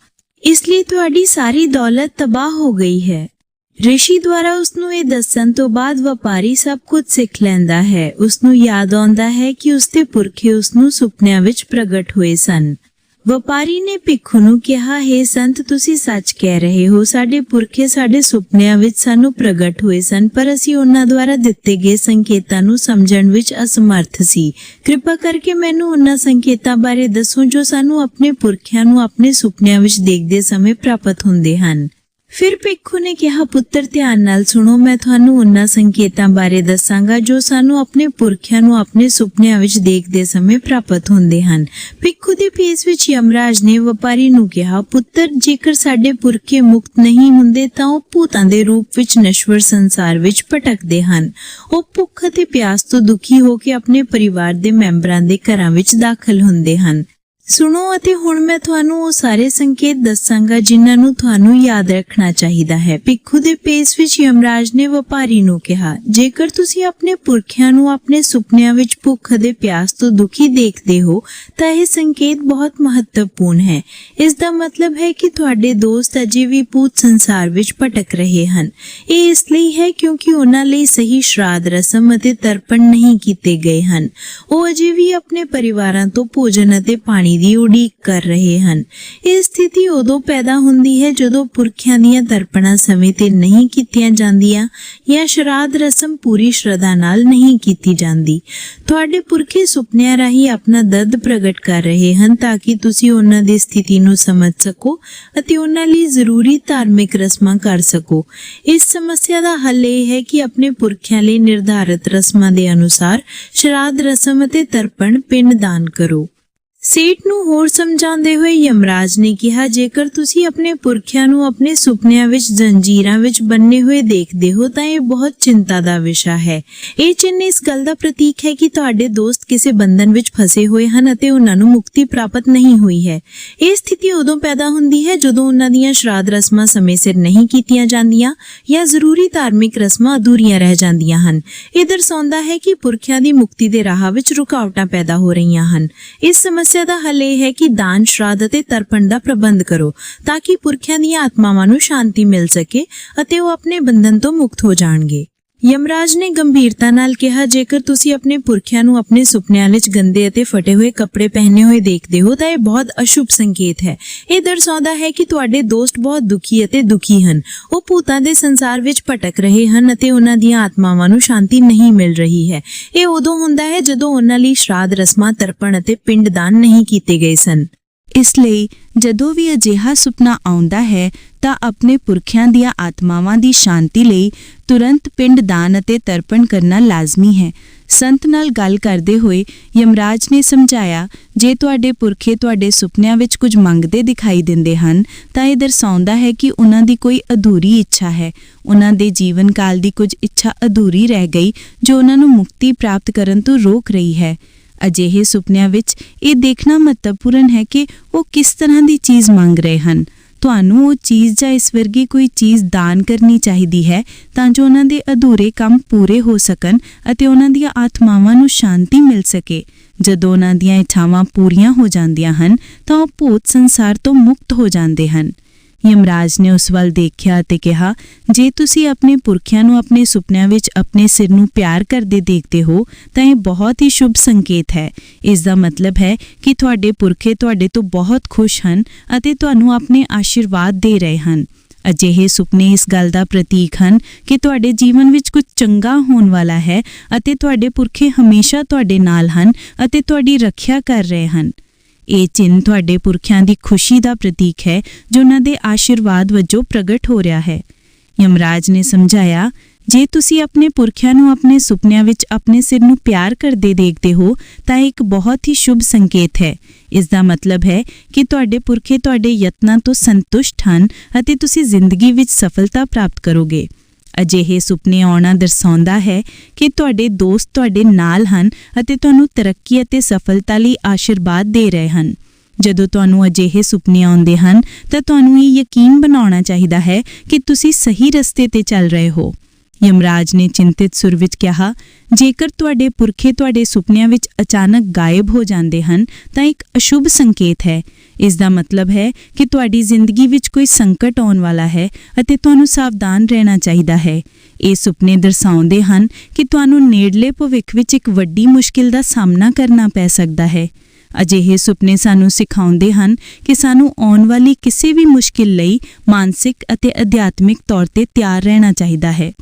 ਇਸ ਲਈ ਤੁਹਾਡੀ ਸਾਰੀ ਦੌਲਤ ਤਬਾਹ ਹੋ ਗਈ ਹੈ। ਰਿਸ਼ੀ ਦੁਆਰਾ ਉਸ ਨੂੰ ਇਹ ਦੱਸਣ ਤੋਂ ਬਾਅਦ ਵਪਾਰੀ ਸਭ ਕੁਝ ਸਿੱਖ ਲੈਂਦਾ ਹੈ। ਉਸ ਨੂੰ ਯਾਦ ਆਉਂਦਾ ਹੈ ਕਿ ਉਸ ਦੇ ਪੁਰਖੇ ਉਸ ਨੂੰ ਸੁਪਨਿਆਂ ਵਿੱਚ ਪ੍ਰਗਟ ਹੋਏ ਸਨ। ਵਪਾਰੀ ਨੇ ਭਿੱਖੂ ਨੂੰ ਕਿਹਾ, ਹੈ ਸੰਤ, ਤੁਸੀਂ ਸੱਚ ਕਹਿ ਰਹੇ ਹੋ। ਸਾਡੇ ਪੁਰਖੇ ਸਾਡੇ ਸੁਪਨਿਆਂ ਵਿੱਚ ਸਾਨੂੰ ਪ੍ਰਗਟ ਹੋਏ ਸਨ, ਪਰ ਅਸੀਂ ਉਹਨਾਂ ਦੁਆਰਾ ਦਿੱਤੇ ਗਏ ਸੰਕੇਤਾਂ ਨੂੰ ਸਮਝਣ ਵਿੱਚ ਅਸਮਰਥ ਸੀ। ਕਿਰਪਾ ਕਰਕੇ ਮੈਨੂੰ ਉਹਨਾਂ ਸੰਕੇਤਾਂ ਬਾਰੇ ਦੱਸੋ ਜੋ ਸਾਨੂੰ ਆਪਣੇ ਪੁਰਖਿਆਂ ਨੂੰ ਆਪਣੇ ਸੁਪਨਿਆਂ ਵਿੱਚ ਦੇਖਦੇ ਸਮੇਂ ਪ੍ਰਾਪਤ ਹੁੰਦੇ ਹਨ। ਫਿਰ ਭਿੱਖੂ ਨੇ ਕਿਹਾ, ਪੁੱਤਰ, ਧਿਆਨ ਨਾਲ ਸੁਣੋ, ਮੈਂ ਤੁਹਾਨੂੰ ਉਹਨਾਂ ਸੰਕੇਤਾਂ ਬਾਰੇ ਦੱਸਾਂਗਾ, ਜੋ ਸਾਨੂੰ ਆਪਣੇ ਪੁਰਖਿਆਂ ਨੂੰ ਆਪਣੇ ਸੁਪਨਿਆਂ ਵਿੱਚ ਦੇਖਦੇ ਸਮੇਂ ਪ੍ਰਾਪਤ ਹੁੰਦੇ ਹਨ। ਭਿੱਖੂ ਦੇ ਫੇਸ ਵਿੱਚ ਯਮਰਾਜ ਨੇ ਵਪਾਰੀ ਨੂੰ ਕਿਹਾ, ਪੁੱਤਰ, ਜੇਕਰ ਸਾਡੇ ਪੁਰਖੇ ਮੁਕਤ ਨਹੀਂ ਹੁੰਦੇ, ਤਾਂ ਉਹ ਭੂਤਾਂ ਦੇ ਰੂਪ ਵਿੱਚ ਨਸ਼ਵਰ ਸੰਸਾਰ ਵਿੱਚ ਭਟਕਦੇ ਹਨ। ਉਹ ਭੁੱਖ ਅਤੇ ਪਿਆਸ ਤੋਂ ਦੁਖੀ ਹੋ ਕੇ ਆਪਣੇ ਪਰਿਵਾਰ ਦੇ ਮੈਂਬਰਾਂ ਦੇ ਘਰਾਂ ਵਿੱਚ ਦਾਖਲ ਹੁੰਦੇ ਹਨ। ਸੁਣੋ ਅਤੇ ਹੁਣ ਮੈਂ ਤੁਹਾਨੂੰ ਉਹ ਸਾਰੇ ਸੰਕੇਤ ਦੱਸਾਂਗਾ ਜਿਨ੍ਹਾਂ ਨੂੰ ਤੁਹਾਨੂੰ ਯਾਦ ਰੱਖਣਾ ਚਾਹੀਦਾ ਹੈ। ਭਿੱਖੂ ਦੇ ਪੇਸ ਵਿੱਚ ਯਮਰਾਜ ਨੇ ਵਪਾਰੀ ਨੂੰ ਕਿਹਾ, ਜੇਕਰ ਤੁਸੀਂ ਆਪਣੇ ਪੁਰਖਿਆਂ ਨੂੰ ਆਪਣੇ ਸੁਪਨਿਆਂ ਵਿੱਚ ਭੁੱਖ ਅਤੇ ਪਿਆਸ ਤੋਂ ਦੁਖੀ ਦੇਖਦੇ ਹੋ, ਤਾਂ ਇਹ ਸੰਕੇਤ ਬਹੁਤ ਮਹੱਤਵਪੂਰਨ ਹੈ। ਇਸ ਦਾ ਮਤਲਬ ਹੈ ਕਿ ਤੁਹਾਡੇ ਦੋਸਤ ਅਜੇ ਵੀ ਭੂਤ ਸੰਸਾਰ ਵਿੱਚ ਭਟਕ ਰਹੇ ਹਨ। ਇਹ ਇਸ ਲਈ ਹੈ ਕਿਉਂਕਿ ਉਹਨਾਂ ਲਈ ਸਹੀ ਸ਼ਰਾਧ, ਰਸਮ ਅਤੇ ਤਰਪਣ ਨਹੀਂ ਕੀਤੇ ਗਏ ਹਨ। ਉਹ ਅਜੇ ਵੀ ਆਪਣੇ ਪਰਿਵਾਰਾਂ ਤੋਂ ਭੋਜਨ ਅਤੇ ਪਾਣੀ ਦੀ ਉਡੀਕ ਕਰ ਰਹੇ ਹਨ। ਇਹ ਸਥਿਤੀ ਉਦੋਂ ਪੈਦਾ ਹੁੰਦੀ ਹੈ ਜਦੋਂ ਪੁਰਖਿਆਂ ਦੀਆਂ ਤਰਪਣਾ ਸਮੇਂ ਤੇ ਨਹੀਂ ਕੀਤੀਆਂ ਜਾਂਦੀਆਂ ਜਾਂ ਸ਼ਰਾਧ ਰਸਮ ਪੂਰੀ ਸ਼ਰਧਾ ਨਾਲ ਨਹੀਂ ਕੀਤੀ ਜਾਂਦੀ। ਤੁਹਾਡੇ ਪੁਰਖੇ ਸੁਪਨਿਆਂ ਰਾਹੀਂ ਆਪਣਾ ਦਰਦ ਪ੍ਰਗਟ ਕਰ ਰਹੇ ਹਨ ਤਾਂ ਕਿ ਤੁਸੀਂ ਉਹਨਾਂ ਦੀ ਸਥਿਤੀ ਨੂੰ ਸਮਝ ਸਕੋ ਅਤੇ ਉਹਨਾਂ ਲਈ ਜ਼ਰੂਰੀ ਧਾਰਮਿਕ ਰਸਮਾਂ ਕਰ ਸਕੋ। ਇਸ ਸਮੱਸਿਆ ਦਾ ਹੱਲ ਇਹ ਹੈ ਕਿ ਆਪਣੇ ਪੁਰਖਿਆਂ ਲਈ ਨਿਰਧਾਰਤ ਰਸਮਾਂ ਦੇ ਅਨੁਸਾਰ ਸ਼ਰਾਧ ਰਸਮ ਅਤੇ ਤਰਪਣ ਪਿੰਡ ਦਾਨ ਕਰੋ। ਸੇਠ ਨੂੰ ਹੋਰ ਸਮਝਾਉਂਦੇ ਹੋਏ ਯਮਰਾਜ ਨੇ ਕਿਹਾ, ਜੇਕਰ ਤੁਸੀਂ ਆਪਣੇ ਪੁਰਖਿਆਂ ਨੂੰ ਆਪਣੇ ਸੁਪਨਿਆਂ ਵਿੱਚ, ਜੰਜੀਰਾਂ ਵਿੱਚ ਬੰਨੇ ਹੋਏ ਦੇਖਦੇ ਹੋ, ਤਾਂ ਇਹ ਬਹੁਤ ਚਿੰਤਾ ਦਾ ਵਿਸ਼ਾ ਹੈ। ਇਹ ਚਿੰਨ੍ਹ ਇਸ ਗੱਲ ਦਾ ਪ੍ਰਤੀਕ ਹੈ ਕਿ ਤੁਹਾਡੇ ਦੋਸਤ ਕਿਸੇ ਬੰਧਨ ਵਿੱਚ ਫਸੇ ਹੋਏ ਹਨ ਅਤੇ ਉਹਨਾਂ ਨੂੰ ਮੁਕਤੀ ਪ੍ਰਾਪਤ ਨਹੀਂ ਹੋਈ ਹੈ। ਇਹ ਸਥਿਤੀ ਉਦੋਂ ਪੈਦਾ ਹੁੰਦੀ ਹੈ ਜਦੋਂ ਉਹਨਾਂ ਦੀਆਂ ਸ਼ਰਾਧ ਰਸਮਾਂ ਸਮੇਂ ਸਿਰ ਨਹੀਂ ਕੀਤੀਆਂ ਜਾਂਦੀਆਂ ਜਾਂ ਜ਼ਰੂਰੀ ਧਾਰਮਿਕ ਰਸਮਾਂ ਅਧੂਰੀਆਂ ਰਹਿ ਜਾਂਦੀਆਂ ਹਨ। ਇਹ ਦਰਸਾਉਂਦਾ ਹੈ ਕਿ ਪੁਰਖਿਆਂ ਦੀ ਮੁਕਤੀ ਦੇ ਰਾਹ ਵਿੱਚ ਰੁਕਾਵਟਾਂ ਪੈਦਾ ਹੋ ਰਹੀਆਂ ਹਨ। ਇਸ ਸਮੱਸਿਆ ਦਾ ਹੱਲ ਇਹ ਹੈ ਕਿ ਦਾਨ ਸ਼ਰਾਧ ਅਤੇ ਤਰਪਣ ਦਾ ਪ੍ਰਬੰਧ ਕਰੋ ਤਾਂ ਕਿ ਪੁਰਖਿਆਂ ਦੀਆਂ ਆਤਮਾਵਾਂ ਨੂੰ ਸ਼ਾਂਤੀ ਮਿਲ ਸਕੇ ਅਤੇ ਉਹ ਆਪਣੇ ਬੰਧਨ ਤੋਂ ਮੁਕਤ ਹੋ ਜਾਣਗੇ ਯਮਰਾਜ ਨੇ ਗੰਭੀਰਤਾ ਨਾਲ ਕਿਹਾ, ਜੇਕਰ ਤੁਸੀਂ ਆਪਣੇ ਪੁਰਖਿਆਂ ਨੂੰ ਆਪਣੇ ਸੁਪਨਿਆਂ ਵਿੱਚ ਗੰਦੇ ਅਤੇ ਫਟੇ ਹੋਏ ਕੱਪੜੇ ਪਹਿਨੇ ਹੋਏ ਦੇਖਦੇ ਹੋ, ਤਾਂ ਇਹ ਬਹੁਤ ਅਸ਼ੁਭ ਸੰਕੇਤ ਹੈ। ਇਹ ਦਰਸਾਉਂਦਾ ਹੈ ਕਿ ਤੁਹਾਡੇ ਦੋਸਤ ਬਹੁਤ ਦੁਖੀ ਅਤੇ ਦੁਖੀ ਹਨ। ਉਹ ਭੂਤਾਂ ਦੇ ਸੰਸਾਰ ਵਿੱਚ ਭਟਕ ਰਹੇ ਹਨ ਅਤੇ ਉਹਨਾਂ ਦੀਆਂ ਆਤਮਾਵਾਂ ਨੂੰ ਸ਼ਾਂਤੀ ਨਹੀਂ ਮਿਲ ਰਹੀ ਹੈ। ਇਹ ਉਦੋਂ ਹੁੰਦਾ ਹੈ ਜਦੋਂ ਉਹਨਾਂ ਲਈ ਸ਼ਰਾਧ ਰਸਮਾਂ ਤਰਪਣ ਅਤੇ ਪਿੰਡ ਦਾਨ ਨਹੀਂ ਕੀਤੇ ਗਏ ਸਨ। ਇਸ ਲਈ ਜਦੋਂ ਵੀ ਅਜਿਹਾ ਸੁਪਨਾ ਆਉਂਦਾ ਹੈ, ਤਾਂ ਆਪਣੇ ਪੁਰਖਿਆਂ ਦੀਆਂ ਆਤਮਾਵਾਂ ਦੀ ਸ਼ਾਂਤੀ ਲਈ ਤੁਰੰਤ ਪਿੰਡ ਦਾਨ ਅਤੇ ਤਰਪਣ ਕਰਨਾ ਲਾਜ਼ਮੀ ਹੈ। ਸੰਤ ਨਾਲ ਗੱਲ ਕਰਦੇ ਹੋਏ ਯਮਰਾਜ ਨੇ ਸਮਝਾਇਆ, ਜੇ ਤੁਹਾਡੇ ਪੁਰਖੇ ਤੁਹਾਡੇ ਸੁਪਨਿਆਂ ਵਿੱਚ ਕੁਝ ਮੰਗਦੇ ਦਿਖਾਈ ਦਿੰਦੇ ਹਨ, ਤਾਂ ਇਹ ਦਰਸਾਉਂਦਾ ਹੈ ਕਿ ਉਹਨਾਂ ਦੀ ਕੋਈ ਅਧੂਰੀ ਇੱਛਾ ਹੈ। ਉਹਨਾਂ ਦੇ ਜੀਵਨ ਕਾਲ ਦੀ ਕੁਝ ਇੱਛਾ ਅਧੂਰੀ ਰਹਿ ਗਈ, ਜੋ ਉਹਨਾਂ ਨੂੰ ਮੁਕਤੀ ਪ੍ਰਾਪਤ ਕਰਨ ਤੋਂ ਰੋਕ ਰਹੀ ਹੈ। ਅਜਿਹੇ ਸੁਪਨਿਆਂ ਵਿੱਚ ਇਹ ਦੇਖਣਾ ਮਹੱਤਵਪੂਰਨ ਹੈ ਕਿ ਉਹ ਕਿਸ ਤਰ੍ਹਾਂ ਦੀ ਚੀਜ਼ ਮੰਗ ਰਹੇ ਹਨ। ਤੁਹਾਨੂੰ ਉਹ ਚੀਜ਼ ਜਾਂ ਇਸ ਵਰਗੀ ਕੋਈ ਚੀਜ਼ ਦਾਨ ਕਰਨੀ ਚਾਹੀਦੀ ਹੈ ਤਾਂ ਜੋ ਉਹਨਾਂ ਦੇ ਅਧੂਰੇ ਕੰਮ ਪੂਰੇ ਹੋ ਸਕਣ ਅਤੇ ਉਹਨਾਂ ਦੀਆਂ ਆਤਮਾਵਾਂ ਨੂੰ ਸ਼ਾਂਤੀ ਮਿਲ ਸਕੇ। ਜਦੋਂ ਉਹਨਾਂ ਦੀਆਂ ਇੱਛਾਵਾਂ ਪੂਰੀਆਂ ਹੋ ਜਾਂਦੀਆਂ ਹਨ ਤਾਂ ਉਹ ਭੂਤ ਸੰਸਾਰ ਤੋਂ ਮੁਕਤ ਹੋ ਜਾਂਦੇ ਹਨ। ਯਮਰਾਜ ਨੇ ਉਸ ਵੱਲ ਦੇਖਿਆ ਅਤੇ ਕਿਹਾ, ਜੇ ਤੁਸੀਂ ਆਪਣੇ ਪੁਰਖਿਆਂ ਨੂੰ ਆਪਣੇ ਸੁਪਨਿਆਂ ਵਿੱਚ ਆਪਣੇ ਸਿਰ ਨੂੰ ਪਿਆਰ ਕਰਦੇ ਦੇਖਦੇ ਹੋ, ਤਾਂ ਇਹ ਬਹੁਤ ਹੀ ਸ਼ੁਭ ਸੰਕੇਤ ਹੈ। ਇਸ ਦਾ ਮਤਲਬ ਹੈ ਕਿ ਤੁਹਾਡੇ ਪੁਰਖੇ ਤੁਹਾਡੇ ਤੋਂ ਬਹੁਤ ਖੁਸ਼ ਹਨ ਅਤੇ ਤੁਹਾਨੂੰ ਆਪਣੇ ਆਸ਼ੀਰਵਾਦ ਦੇ ਰਹੇ ਹਨ। ਅਜਿਹੇ ਸੁਪਨੇ ਇਸ ਗੱਲ ਦਾ ਪ੍ਰਤੀਕ ਹਨ ਕਿ ਤੁਹਾਡੇ ਜੀਵਨ ਵਿੱਚ ਕੁਝ ਚੰਗਾ ਹੋਣ ਵਾਲਾ ਹੈ ਅਤੇ ਤੁਹਾਡੇ ਪੁਰਖੇ ਹਮੇਸ਼ਾ ਤੁਹਾਡੇ ਨਾਲ ਹਨ ਅਤੇ ਤੁਹਾਡੀ ਰੱਖਿਆ ਕਰ ਰਹੇ ਹਨ। ਇਹ ਚਿੰਨ ਤੁਹਾਡੇ ਪੁਰਖਿਆਂ ਦੀ ਖੁਸ਼ੀ ਦਾ ਪ੍ਰਤੀਕ ਹੈ, ਜੋ ਉਹਨਾਂ ਦੇ ਆਸ਼ੀਰਵਾਦ ਵਜੋਂ ਪ੍ਰਗਟ ਹੋ ਰਿਹਾ ਹੈ। ਯਮਰਾਜ ਨੇ ਸਮਝਾਇਆ, ਜੇ ਤੁਸੀਂ ਆਪਣੇ ਪੁਰਖਿਆਂ ਨੂੰ ਆਪਣੇ ਸੁਪਨਿਆਂ ਵਿੱਚ ਆਪਣੇ ਸਿਰ ਨੂੰ ਪਿਆਰ ਕਰਦੇ ਦੇਖਦੇ ਹੋ, ਤਾਂ ਇਹ ਇੱਕ ਬਹੁਤ ਹੀ ਸ਼ੁਭ ਸੰਕੇਤ ਹੈ। ਇਸ ਦਾ ਮਤਲਬ ਹੈ ਕਿ ਤੁਹਾਡੇ ਪੁਰਖੇ ਤੁਹਾਡੇ ਯਤਨਾਂ ਤੋਂ ਸੰਤੁਸ਼ਟ ਹਨ ਅਤੇ ਤੁਸੀਂ ਜ਼ਿੰਦਗੀ ਵਿੱਚ ਸਫਲਤਾ ਪ੍ਰਾਪਤ ਕਰੋਗੇ। ਅਜਿਹੇ ਸੁਪਨੇ ਆਉਣਾ ਦਰਸਾਉਂਦਾ ਹੈ ਕਿ ਤੁਹਾਡੇ ਦੋਸਤ ਤੁਹਾਡੇ ਨਾਲ ਹਨ ਅਤੇ ਤੁਹਾਨੂੰ ਤਰੱਕੀ ਅਤੇ ਸਫਲਤਾ ਲਈ ਆਸ਼ੀਰਵਾਦ ਦੇ ਰਹੇ ਹਨ। ਜਦੋਂ ਤੁਹਾਨੂੰ ਅਜਿਹੇ ਸੁਪਨੇ ਆਉਂਦੇ ਹਨ ਤਾਂ ਤੁਹਾਨੂੰ ਇਹ ਯਕੀਨ ਬਣਾਉਣਾ ਚਾਹੀਦਾ ਹੈ ਕਿ ਤੁਸੀਂ ਸਹੀ ਰਸਤੇ ਤੇ ਚੱਲ ਰਹੇ ਹੋ। ਯਮਰਾਜ ਨੇ ਚਿੰਤਿਤ ਸੁਰ ਵਿੱਚ ਕਿਹਾ, ਜੇਕਰ ਤੁਹਾਡੇ ਪੁਰਖੇ ਤੁਹਾਡੇ ਸੁਪਨਿਆਂ ਵਿੱਚ ਅਚਾਨਕ ਗਾਇਬ ਹੋ ਜਾਂਦੇ ਹਨ, ਤਾਂ ਇੱਕ ਅਸ਼ੁਭ ਸੰਕੇਤ ਹੈ। ਇਸ ਦਾ ਮਤਲਬ ਹੈ ਕਿ ਤੁਹਾਡੀ ਜ਼ਿੰਦਗੀ ਵਿੱਚ ਕੋਈ ਸੰਕਟ ਆਉਣ ਵਾਲਾ ਹੈ ਅਤੇ ਤੁਹਾਨੂੰ ਸਾਵਧਾਨ ਰਹਿਣਾ ਚਾਹੀਦਾ ਹੈ। ਇਹ ਸੁਪਨੇ ਦਰਸਾਉਂਦੇ ਹਨ ਕਿ ਤੁਹਾਨੂੰ ਨੇੜਲੇ ਭਵਿੱਖ ਵਿੱਚ ਇੱਕ ਵੱਡੀ ਮੁਸ਼ਕਿਲ ਦਾ ਸਾਹਮਣਾ ਕਰਨਾ ਪੈ ਸਕਦਾ ਹੈ। ਅਜਿਹੇ ਸੁਪਨੇ ਸਾਨੂੰ ਸਿਖਾਉਂਦੇ ਹਨ ਕਿ ਸਾਨੂੰ ਆਉਣ ਵਾਲੀ ਕਿਸੇ ਵੀ ਮੁਸ਼ਕਿਲ ਲਈ ਮਾਨਸਿਕ ਅਤੇ ਅਧਿਆਤਮਿਕ ਤੌਰ ਤੇ ਤਿਆਰ ਰਹਿਣਾ ਚਾਹੀਦਾ ਹੈ।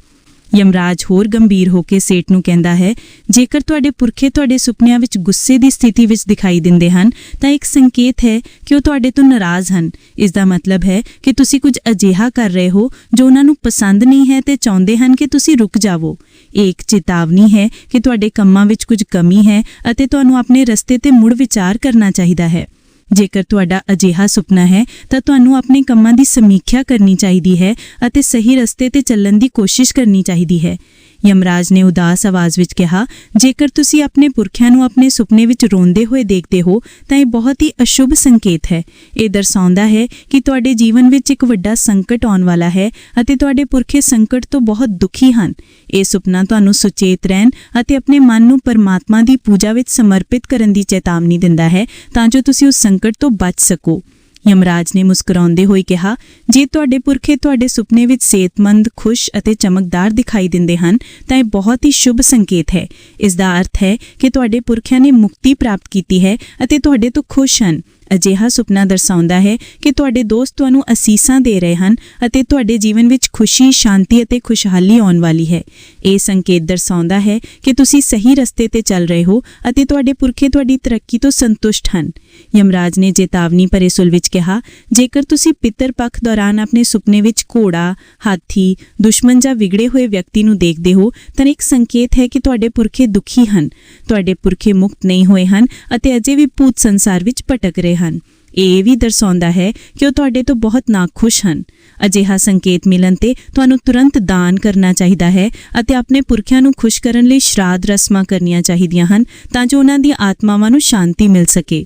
ਯਮਰਾਜ ਹੋਰ ਗੰਭੀਰ ਹੋ ਕੇ ਸੇਠ ਨੂੰ ਕਹਿੰਦਾ ਹੈ, ਜੇਕਰ ਤੁਹਾਡੇ ਪੁਰਖੇ ਤੁਹਾਡੇ ਸੁਪਨਿਆਂ ਵਿੱਚ ਗੁੱਸੇ ਦੀ ਸਥਿਤੀ ਵਿੱਚ ਦਿਖਾਈ ਦਿੰਦੇ ਹਨ, ਤਾਂ ਇੱਕ ਸੰਕੇਤ ਹੈ ਕਿ ਉਹ ਤੁਹਾਡੇ ਤੋਂ ਨਾਰਾਜ਼ ਹਨ। ਇਸ ਦਾ ਮਤਲਬ ਹੈ ਕਿ ਤੁਸੀਂ ਕੁਝ ਅਜਿਹਾ ਕਰ ਰਹੇ ਹੋ ਜੋ ਉਹਨਾਂ ਨੂੰ ਪਸੰਦ ਨਹੀਂ ਹੈ ਤੇ ਚਾਹੁੰਦੇ ਹਨ ਕਿ ਤੁਸੀਂ ਰੁਕ ਜਾਵੋ। ਇਹ ਇੱਕ ਚੇਤਾਵਨੀ ਹੈ ਕਿ ਤੁਹਾਡੇ ਕੰਮਾਂ ਵਿੱਚ ਕੁਝ ਕਮੀ ਹੈ ਅਤੇ ਤੁਹਾਨੂੰ ਆਪਣੇ ਰਸਤੇ ਤੇ ਮੁੜ ਵਿਚਾਰ ਕਰਨਾ ਚਾਹੀਦਾ ਹੈ। ਜੇਕਰ ਤੁਹਾਡਾ ਅਜਿਹਾ ਸੁਪਨਾ ਹੈ, ਤਾਂ ਤੁਹਾਨੂੰ ਆਪਣੇ ਕੰਮਾਂ ਦੀ ਸਮੀਖਿਆ ਕਰਨੀ ਚਾਹੀਦੀ ਹੈ ਅਤੇ ਸਹੀ ਰਸਤੇ ਤੇ ਚੱਲਣ ਦੀ ਕੋਸ਼ਿਸ਼ ਕਰਨੀ ਚਾਹੀਦੀ ਹੈ। ਯਮਰਾਜ ਨੇ ਉਦਾਸ ਆਵਾਜ਼ ਵਿੱਚ ਕਿਹਾ, ਜੇਕਰ ਤੁਸੀਂ ਆਪਣੇ ਪੁਰਖਿਆਂ ਨੂੰ ਆਪਣੇ ਸੁਪਨੇ ਵਿੱਚ ਰੋਂਦੇ ਹੋਏ ਦੇਖਦੇ ਹੋ, ਤਾਂ ਇਹ ਬਹੁਤ ਹੀ ਅਸ਼ੁਭ ਸੰਕੇਤ ਹੈ। ਇਹ ਦਰਸਾਉਂਦਾ ਹੈ ਕਿ ਤੁਹਾਡੇ ਜੀਵਨ ਵਿੱਚ ਇੱਕ ਵੱਡਾ ਸੰਕਟ ਆਉਣ ਵਾਲਾ ਹੈ ਅਤੇ ਤੁਹਾਡੇ ਪੁਰਖੇ ਸੰਕਟ ਤੋਂ ਬਹੁਤ ਦੁਖੀ ਹਨ। ਇਹ ਸੁਪਨਾ ਤੁਹਾਨੂੰ ਸੁਚੇਤ ਰਹਿਣ ਅਤੇ ਆਪਣੇ ਮਨ ਨੂੰ ਪਰਮਾਤਮਾ ਦੀ ਪੂਜਾ ਵਿੱਚ ਸਮਰਪਿਤ ਕਰਨ ਦੀ ਚੇਤਾਵਨੀ ਦਿੰਦਾ ਹੈ, ਤਾਂ ਜੋ ਤੁਸੀਂ ਉਸ ਸੰਕਟ ਤੋਂ ਬਚ ਸਕੋ। ਯਮਰਾਜ ਨੇ ਮੁਸਕਰਾਉਂਦੇ ਹੋਏ ਕਿਹਾ, ਜੇ ਤੁਹਾਡੇ ਪੁਰਖੇ ਤੁਹਾਡੇ ਸੁਪਨੇ ਵਿੱਚ ਸਿਹਤਮੰਦ, ਖੁਸ਼ ਅਤੇ ਚਮਕਦਾਰ ਦਿਖਾਈ ਦਿੰਦੇ ਹਨ, ਤਾਂ ਇਹ ਬਹੁਤ ਹੀ ਸ਼ੁਭ ਸੰਕੇਤ ਹੈ। ਇਸ ਦਾ ਅਰਥ ਹੈ ਕਿ ਤੁਹਾਡੇ ਪੁਰਖਿਆਂ ਨੇ ਮੁਕਤੀ ਪ੍ਰਾਪਤ ਕੀਤੀ ਹੈ ਅਤੇ ਤੁਹਾਡੇ ਤੋਂ ਖੁਸ਼ ਹਨ। ਅਜਿਹਾ ਸੁਪਨਾ ਦਰਸਾਉਂਦਾ ਹੈ ਕਿ ਤੁਹਾਡੇ ਦੋਸਤ ਤੁਹਾਨੂੰ ਅਸੀਸਾਂ ਦੇ ਰਹੇ ਹਨ ਅਤੇ ਤੁਹਾਡੇ ਜੀਵਨ ਵਿੱਚ ਖੁਸ਼ੀ, ਸ਼ਾਂਤੀ ਅਤੇ ਖੁਸ਼ਹਾਲੀ ਆਉਣ ਵਾਲੀ ਹੈ। ਇਹ ਸੰਕੇਤ ਦਰਸਾਉਂਦਾ ਹੈ ਕਿ ਤੁਸੀਂ ਸਹੀ ਰਸਤੇ ਤੇ ਚੱਲ ਰਹੇ ਹੋ ਅਤੇ ਤੁਹਾਡੇ ਪੁਰਖੇ ਤੁਹਾਡੀ ਤਰੱਕੀ ਤੋਂ ਸੰਤੁਸ਼ਟ ਹਨ। ਯਮਰਾਜ ਨੇ ਚੇਤਾਵਨੀ ਭਰੇ ਸੁਲ ਵਿੱਚ ਕਿਹਾ ਜੇਕਰ ਤੁਸੀਂ ਪਿੱਤਰ ਪੱਖ ਦੌਰਾਨ ਆਪਣੇ ਸੁਪਨੇ ਵਿੱਚ ਘੋੜਾ, ਹਾਥੀ, ਦੁਸ਼ਮਣ ਜਾਂ ਵਿਗੜੇ ਹੋਏ ਵਿਅਕਤੀ ਨੂੰ ਦੇਖਦੇ ਹੋ ਤਾਂ ਇੱਕ ਸੰਕੇਤ ਹੈ ਕਿ ਤੁਹਾਡੇ ਪੁਰਖੇ ਦੁਖੀ ਹਨ। ਤੁਹਾਡੇ ਪੁਰਖੇ ਮੁਕਤ ਨਹੀਂ ਹੋਏ ਹਨ ਅਤੇ ਅਜੇ ਵੀ ਭੂਤ ਸੰਸਾਰ ਵਿੱਚ ਭਟਕ ਰਹੇ ਹਨ। ਇਹ ਵੀ ਦਰਸਾਉਂਦਾ ਹੈ ਕਿ ਉਹ ਤੁਹਾਡੇ ਤੋਂ ਬਹੁਤ ਨਾਖੁਸ਼ ਹਨ। ਅਜਿਹਾ ਸੰਕੇਤ ਮਿਲਣ ਤੇ ਤੁਹਾਨੂੰ ਤੁਰੰਤ ਦਾਨ ਕਰਨਾ ਚਾਹੀਦਾ ਹੈ ਅਤੇ ਆਪਣੇ ਪੁਰਖਿਆਂ ਨੂੰ ਖੁਸ਼ ਕਰਨ ਲਈ ਸ਼ਰਾਧ ਰਸਮਾਂ ਕਰਨੀਆਂ ਚਾਹੀਦੀਆਂ ਹਨ ਤਾਂ ਜੋ ਉਹਨਾਂ ਦੀਆਂ ਆਤਮਾਵਾਂ ਨੂੰ ਸ਼ਾਂਤੀ ਮਿਲ ਸਕੇ।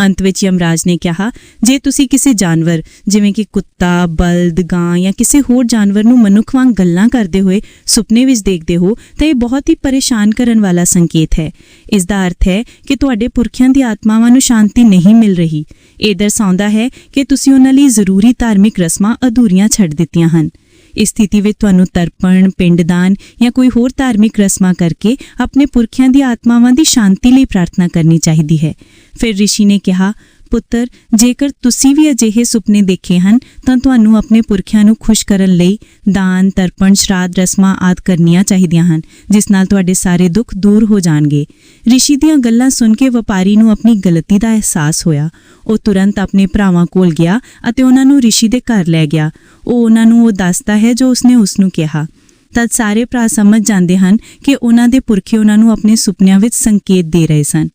ਅੰਤ ਵਿੱਚ ਯਮਰਾਜ ਨੇ ਕਿਹਾ ਜੇ ਤੁਸੀਂ ਕਿਸੇ ਜਾਨਵਰ ਜਿਵੇਂ ਕਿ ਕੁੱਤਾ, ਬਲਦ, ਗਾਂ ਜਾਂ ਕਿਸੇ ਹੋਰ ਜਾਨਵਰ ਨੂੰ ਮਨੁੱਖ ਵਾਂਗ ਗੱਲਾਂ ਕਰਦੇ ਹੋਏ ਸੁਪਨੇ ਵਿੱਚ ਦੇਖਦੇ ਹੋ ਤਾਂ ਇਹ ਬਹੁਤ ਹੀ ਪਰੇਸ਼ਾਨ ਕਰਨ ਵਾਲਾ ਸੰਕੇਤ ਹੈ। ਇਸ ਦਾ ਅਰਥ ਹੈ ਕਿ ਤੁਹਾਡੇ ਪੁਰਖਿਆਂ ਦੀ ਆਤਮਾਵਾਂ ਨੂੰ ਸ਼ਾਂਤੀ ਨਹੀਂ ਮਿਲ ਰਹੀ। ਇਹ ਦਰਸਾਉਂਦਾ ਹੈ ਕਿ ਤੁਸੀਂ ਉਹਨਾਂ ਲਈ ਜ਼ਰੂਰੀ ਧਾਰਮਿਕ ਰਸਮਾਂ ਅਧੂਰੀਆਂ ਛੱਡ ਦਿੱਤੀਆਂ ਹਨ। ਇਸ ਸਥਿਤੀ ਵਿੱਚ ਤੁਹਾਨੂੰ ਤਰਪਣ, ਪਿੰਡਦਾਨ ਜਾਂ ਕੋਈ ਹੋਰ ਧਾਰਮਿਕ ਰਸਮਾਂ ਕਰਕੇ ਆਪਣੇ ਪੁਰਖਿਆਂ ਦੀ ਆਤਮਾਵਾਂ ਦੀ ਸ਼ਾਂਤੀ ਲਈ ਪ੍ਰਾਰਥਨਾ ਕਰਨੀ ਚਾਹੀਦੀ ਹੈ। ਫਿਰ ਰਿਸ਼ੀ ਨੇ ਕਿਹਾ ਪੁੱਤਰ ਜੇਕਰ ਤੁਸੀਂ ਵੀ ਅਜਿਹੇ ਸੁਪਨੇ ਦੇਖੇ ਹਨ ਤਾਂ ਤੁਹਾਨੂੰ ਆਪਣੇ ਪੁਰਖਿਆਂ ਨੂੰ ਖੁਸ਼ ਕਰਨ ਲਈ ਦਾਨ, ਤਰਪਣ, ਸ਼ਰਾਧ ਰਸਮਾਂ ਆਦਿ ਕਰਨੀਆਂ ਚਾਹੀਦੀਆਂ ਹਨ ਜਿਸ ਨਾਲ ਤੁਹਾਡੇ ਸਾਰੇ ਦੁੱਖ ਦੂਰ ਹੋ ਜਾਣਗੇ। ਰਿਸ਼ੀ ਦੀਆਂ ਗੱਲਾਂ ਸੁਣ ਕੇ ਵਪਾਰੀ ਨੂੰ ਆਪਣੀ ਗਲਤੀ ਦਾ ਅਹਿਸਾਸ ਹੋਇਆ। ਉਹ ਤੁਰੰਤ ਆਪਣੇ ਭਰਾਵਾਂ ਕੋਲ ਗਿਆ ਅਤੇ ਉਹਨਾਂ ਨੂੰ ਰਿਸ਼ੀ ਦੇ ਘਰ ਲੈ ਗਿਆ। ਉਹ ਉਹਨਾਂ ਨੂੰ ਉਹ ਦੱਸਦਾ ਹੈ ਜੋ ਉਸਨੇ ਉਸ ਨੂੰ ਕਿਹਾ। ਤਦ ਸਾਰੇ ਭਰਾ ਸਮਝ ਜਾਂਦੇ ਹਨ ਕਿ ਉਹਨਾਂ ਦੇ ਪੁਰਖੇ ਉਹਨਾਂ ਨੂੰ ਆਪਣੇ ਸੁਪਨਿਆਂ ਵਿੱਚ ਸੰਕੇਤ ਦੇ ਰਹੇ ਸਨ।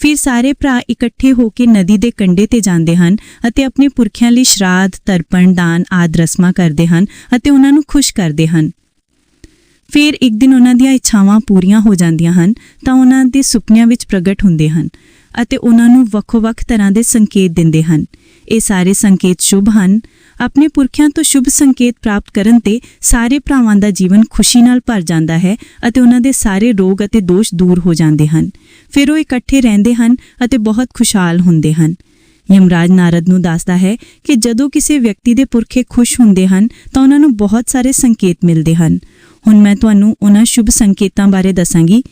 ਫਿਰ ਸਾਰੇ ਭਰਾ ਇਕੱਠੇ ਹੋ ਕੇ ਨਦੀ ਦੇ ਕੰਢੇ ਤੇ ਜਾਂਦੇ ਹਨ ਅਤੇ ਆਪਣੇ ਪੁਰਖਿਆਂ ਲਈ ਸ਼ਰਾਧ, ਤਰਪਣ, ਦਾਨ ਆਦਿ ਰਸਮਾਂ ਕਰਦੇ ਹਨ ਅਤੇ ਉਹਨਾਂ ਨੂੰ ਖੁਸ਼ ਕਰਦੇ ਹਨ। ਫਿਰ ਇੱਕ ਦਿਨ ਉਹਨਾਂ ਦੀਆਂ ਇੱਛਾਵਾਂ ਪੂਰੀਆਂ ਹੋ ਜਾਂਦੀਆਂ ਹਨ ਤਾਂ ਉਹਨਾਂ ਦੇ ਸੁਪਨਿਆਂ ਵਿੱਚ ਪ੍ਰਗਟ ਹੁੰਦੇ ਹਨ ਅਤੇ ਉਹਨਾਂ ਨੂੰ ਵੱਖੋ-ਵੱਖ ਤਰ੍ਹਾਂ ਦੇ ਸੰਕੇਤ ਦਿੰਦੇ ਹਨ। ਇਹ ਸਾਰੇ ਸੰਕੇਤ ਸ਼ੁਭ ਹਨ। ਆਪਣੇ ਪੁਰਖਿਆਂ ਤੋਂ ਸ਼ੁਭ ਸੰਕੇਤ ਪ੍ਰਾਪਤ ਕਰਨ ਤੇ ਸਾਰੇ ਭਰਾਵਾਂ ਦਾ ਜੀਵਨ ਖੁਸ਼ੀ ਨਾਲ ਭਰ ਜਾਂਦਾ ਹੈ ਅਤੇ ਉਹਨਾਂ ਦੇ ਸਾਰੇ ਰੋਗ ਅਤੇ ਦੋਸ਼ ਦੂਰ ਹੋ ਜਾਂਦੇ ਹਨ। ਫਿਰ ਉਹ ਇਕੱਠੇ ਰਹਿੰਦੇ ਹਨ ਅਤੇ ਬਹੁਤ ਖੁਸ਼ਹਾਲ ਹੁੰਦੇ ਹਨ। ਯਮਰਾਜ ਨਾਰਦ ਨੂੰ ਦੱਸਦਾ ਹੈ ਕਿ ਜਦੋਂ ਕਿਸੇ ਵਿਅਕਤੀ ਦੇ ਪੁਰਖੇ ਖੁਸ਼ ਹੁੰਦੇ ਹਨ, ਤਾਂ ਉਹਨਾਂ ਨੂੰ ਬਹੁਤ ਸਾਰੇ ਸੰਕੇਤ ਮਿਲਦੇ ਹਨ। ਹੁਣ ਮੈਂ ਤੁਹਾਨੂੰ ਉਹਨਾਂ ਸ਼ੁਭ ਸੰਕੇਤਾਂ ਬਾਰੇ ਦੱਸਾਂਗੀ।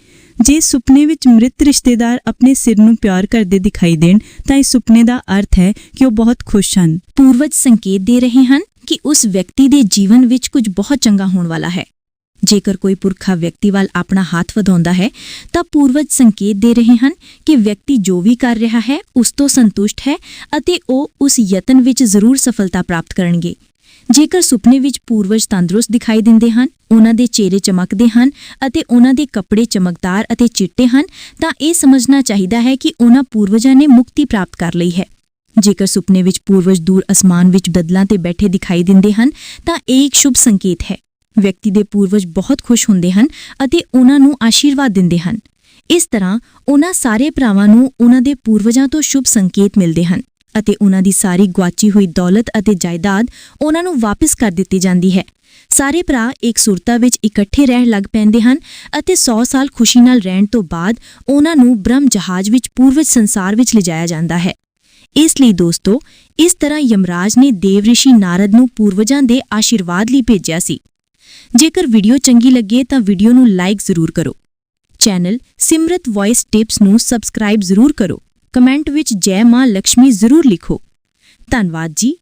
ਜੇ ਸੁਪਨੇ ਵਿੱਚ ਮ੍ਰਿਤ ਰਿਸ਼ਤੇਦਾਰ ਆਪਣੇ ਸਿਰ ਨੂੰ ਪਿਆਰ ਕਰਦੇ ਦਿਖਾਈ ਦੇਣ, ਤਾਂ ਇਸ ਸੁਪਨੇ ਦਾ ਅਰਥ ਹੈ ਕਿ ਉਹ ਬਹੁਤ ਖੁਸ਼ ਹਨ। ਪੂਰਵਜ ਸੰਕੇਤ ਦੇ ਰਹੇ ਹਨ ਕਿ ਉਸ ਵਿਅਕਤੀ ਦੇ ਜੀਵਨ ਵਿੱਚ ਕੁਝ ਬਹੁਤ ਚੰਗਾ ਹੋਣ ਵਾਲਾ ਹੈ। ਜੇਕਰ ਕੋਈ ਪੁਰਖਾ ਵਿਅਕਤੀ ਵੱਲ ਆਪਣਾ ਹੱਥ ਵਧਾਉਂਦਾ ਹੈ, ਤਾਂ ਪੂਰਵਜ ਸੰਕੇਤ ਦੇ ਰਹੇ ਹਨ ਕਿ ਵਿਅਕਤੀ ਜੋ ਵੀ ਕਰ ਰਿਹਾ ਹੈ, ਉਸ ਤੋਂ ਸੰਤੁਸ਼ਟ ਹੈ ਅਤੇ ਉਹ ਉਸ ਯਤਨ ਵਿੱਚ ਜ਼ਰੂਰ ਸਫਲਤਾ ਪ੍ਰਾਪਤ ਕਰਨਗੇ। ਜੇਕਰ ਸੁਪਨੇ ਵਿੱਚ ਪੂਰਵਜ ਤੰਦਰੁਸਤ ਦਿਖਾਈ ਦਿੰਦੇ ਹਨ, ਉਹਨਾਂ ਦੇ ਚਿਹਰੇ ਚਮਕਦੇ ਹਨ ਅਤੇ ਉਹਨਾਂ ਦੇ ਕੱਪੜੇ ਚਮਕਦਾਰ ਅਤੇ ਚਿੱਟੇ ਹਨ, ਤਾਂ ਇਹ ਸਮਝਣਾ ਚਾਹੀਦਾ ਹੈ ਕਿ ਉਹਨਾਂ ਪੂਰਵਜਾਂ ਨੇ ਮੁਕਤੀ ਪ੍ਰਾਪਤ ਕਰ ਲਈ ਹੈ। ਜੇਕਰ ਸੁਪਨੇ ਵਿੱਚ ਪੂਰਵਜ ਦੂਰ ਅਸਮਾਨ ਵਿੱਚ ਬਦਲਾਂ ਤੇ ਬੈਠੇ ਦਿਖਾਈ ਦਿੰਦੇ ਹਨ, ਤਾਂ ਇਹ ਇੱਕ ਸ਼ੁਭ ਸੰਕੇਤ ਹੈ। ਵਿਅਕਤੀ ਦੇ ਪੂਰਵਜ ਬਹੁਤ ਖੁਸ਼ ਹੁੰਦੇ ਹਨ ਅਤੇ ਉਹਨਾਂ ਨੂੰ ਆਸ਼ੀਰਵਾਦ ਦਿੰਦੇ ਹਨ। ਇਸ ਤਰ੍ਹਾਂ ਉਹਨਾਂ ਸਾਰੇ ਭਰਾਵਾਂ ਨੂੰ ਉਹਨਾਂ ਦੇ ਪੂਰਵਜਾਂ ਤੋਂ ਸ਼ੁਭ ਸੰਕੇਤ ਮਿਲਦੇ ਹਨ ਅਤੇ ਉਹਨਾਂ ਦੀ ਸਾਰੀ ਗਵਾਚੀ ਹੋਈ ਦੌਲਤ ਅਤੇ ਜਾਇਦਾਦ ਉਹਨਾਂ ਨੂੰ ਵਾਪਸ ਕਰ ਦਿੱਤੀ ਜਾਂਦੀ ਹੈ। ਸਾਰੇ ਭਰਾ ਇੱਕ ਸੁਰਤਾ ਵਿੱਚ ਇਕੱਠੇ ਰਹਿਣ ਲੱਗ ਪੈਂਦੇ ਹਨ ਅਤੇ 100 ਸਾਲ ਖੁਸ਼ੀ ਨਾਲ ਰਹਿਣ ਤੋਂ ਬਾਅਦ ਉਹਨਾਂ ਨੂੰ ਬ੍ਰਹਮ ਜਹਾਜ਼ ਵਿੱਚ ਪੂਰਵਜ ਸੰਸਾਰ ਵਿੱਚ ਲਿਜਾਇਆ ਜਾਂਦਾ ਹੈ। ਇਸ ਲਈ ਦੋਸਤੋ, ਇਸ ਤਰ੍ਹਾਂ ਯਮਰਾਜ ਨੇ ਦੇਵ ਰਿਸ਼ੀ ਨਾਰਦ ਨੂੰ ਪੂਰਵਜਾਂ ਦੇ ਆਸ਼ੀਰਵਾਦ ਲਈ ਭੇਜਿਆ ਸੀ। ਜੇਕਰ ਵੀਡੀਓ ਚੰਗੀ ਲੱਗੇ ਤਾਂ ਵੀਡੀਓ ਨੂੰ ਲਾਈਕ ਜ਼ਰੂਰ ਕਰੋ। ਚੈਨਲ ਸਿਮਰਤ ਵੌਇਸ ਟਿਪਸ ਨੂੰ ਸਬਸਕ੍ਰਾਈਬ ਜ਼ਰੂਰ ਕਰੋ। ਕਮੈਂਟ ਵਿੱਚ ਜੈ ਮਾਂ ਲక్ష్ਮੀ ਜ਼ਰੂਰ ਲਿਖੋ। ਧੰਨਵਾਦ ਜੀ।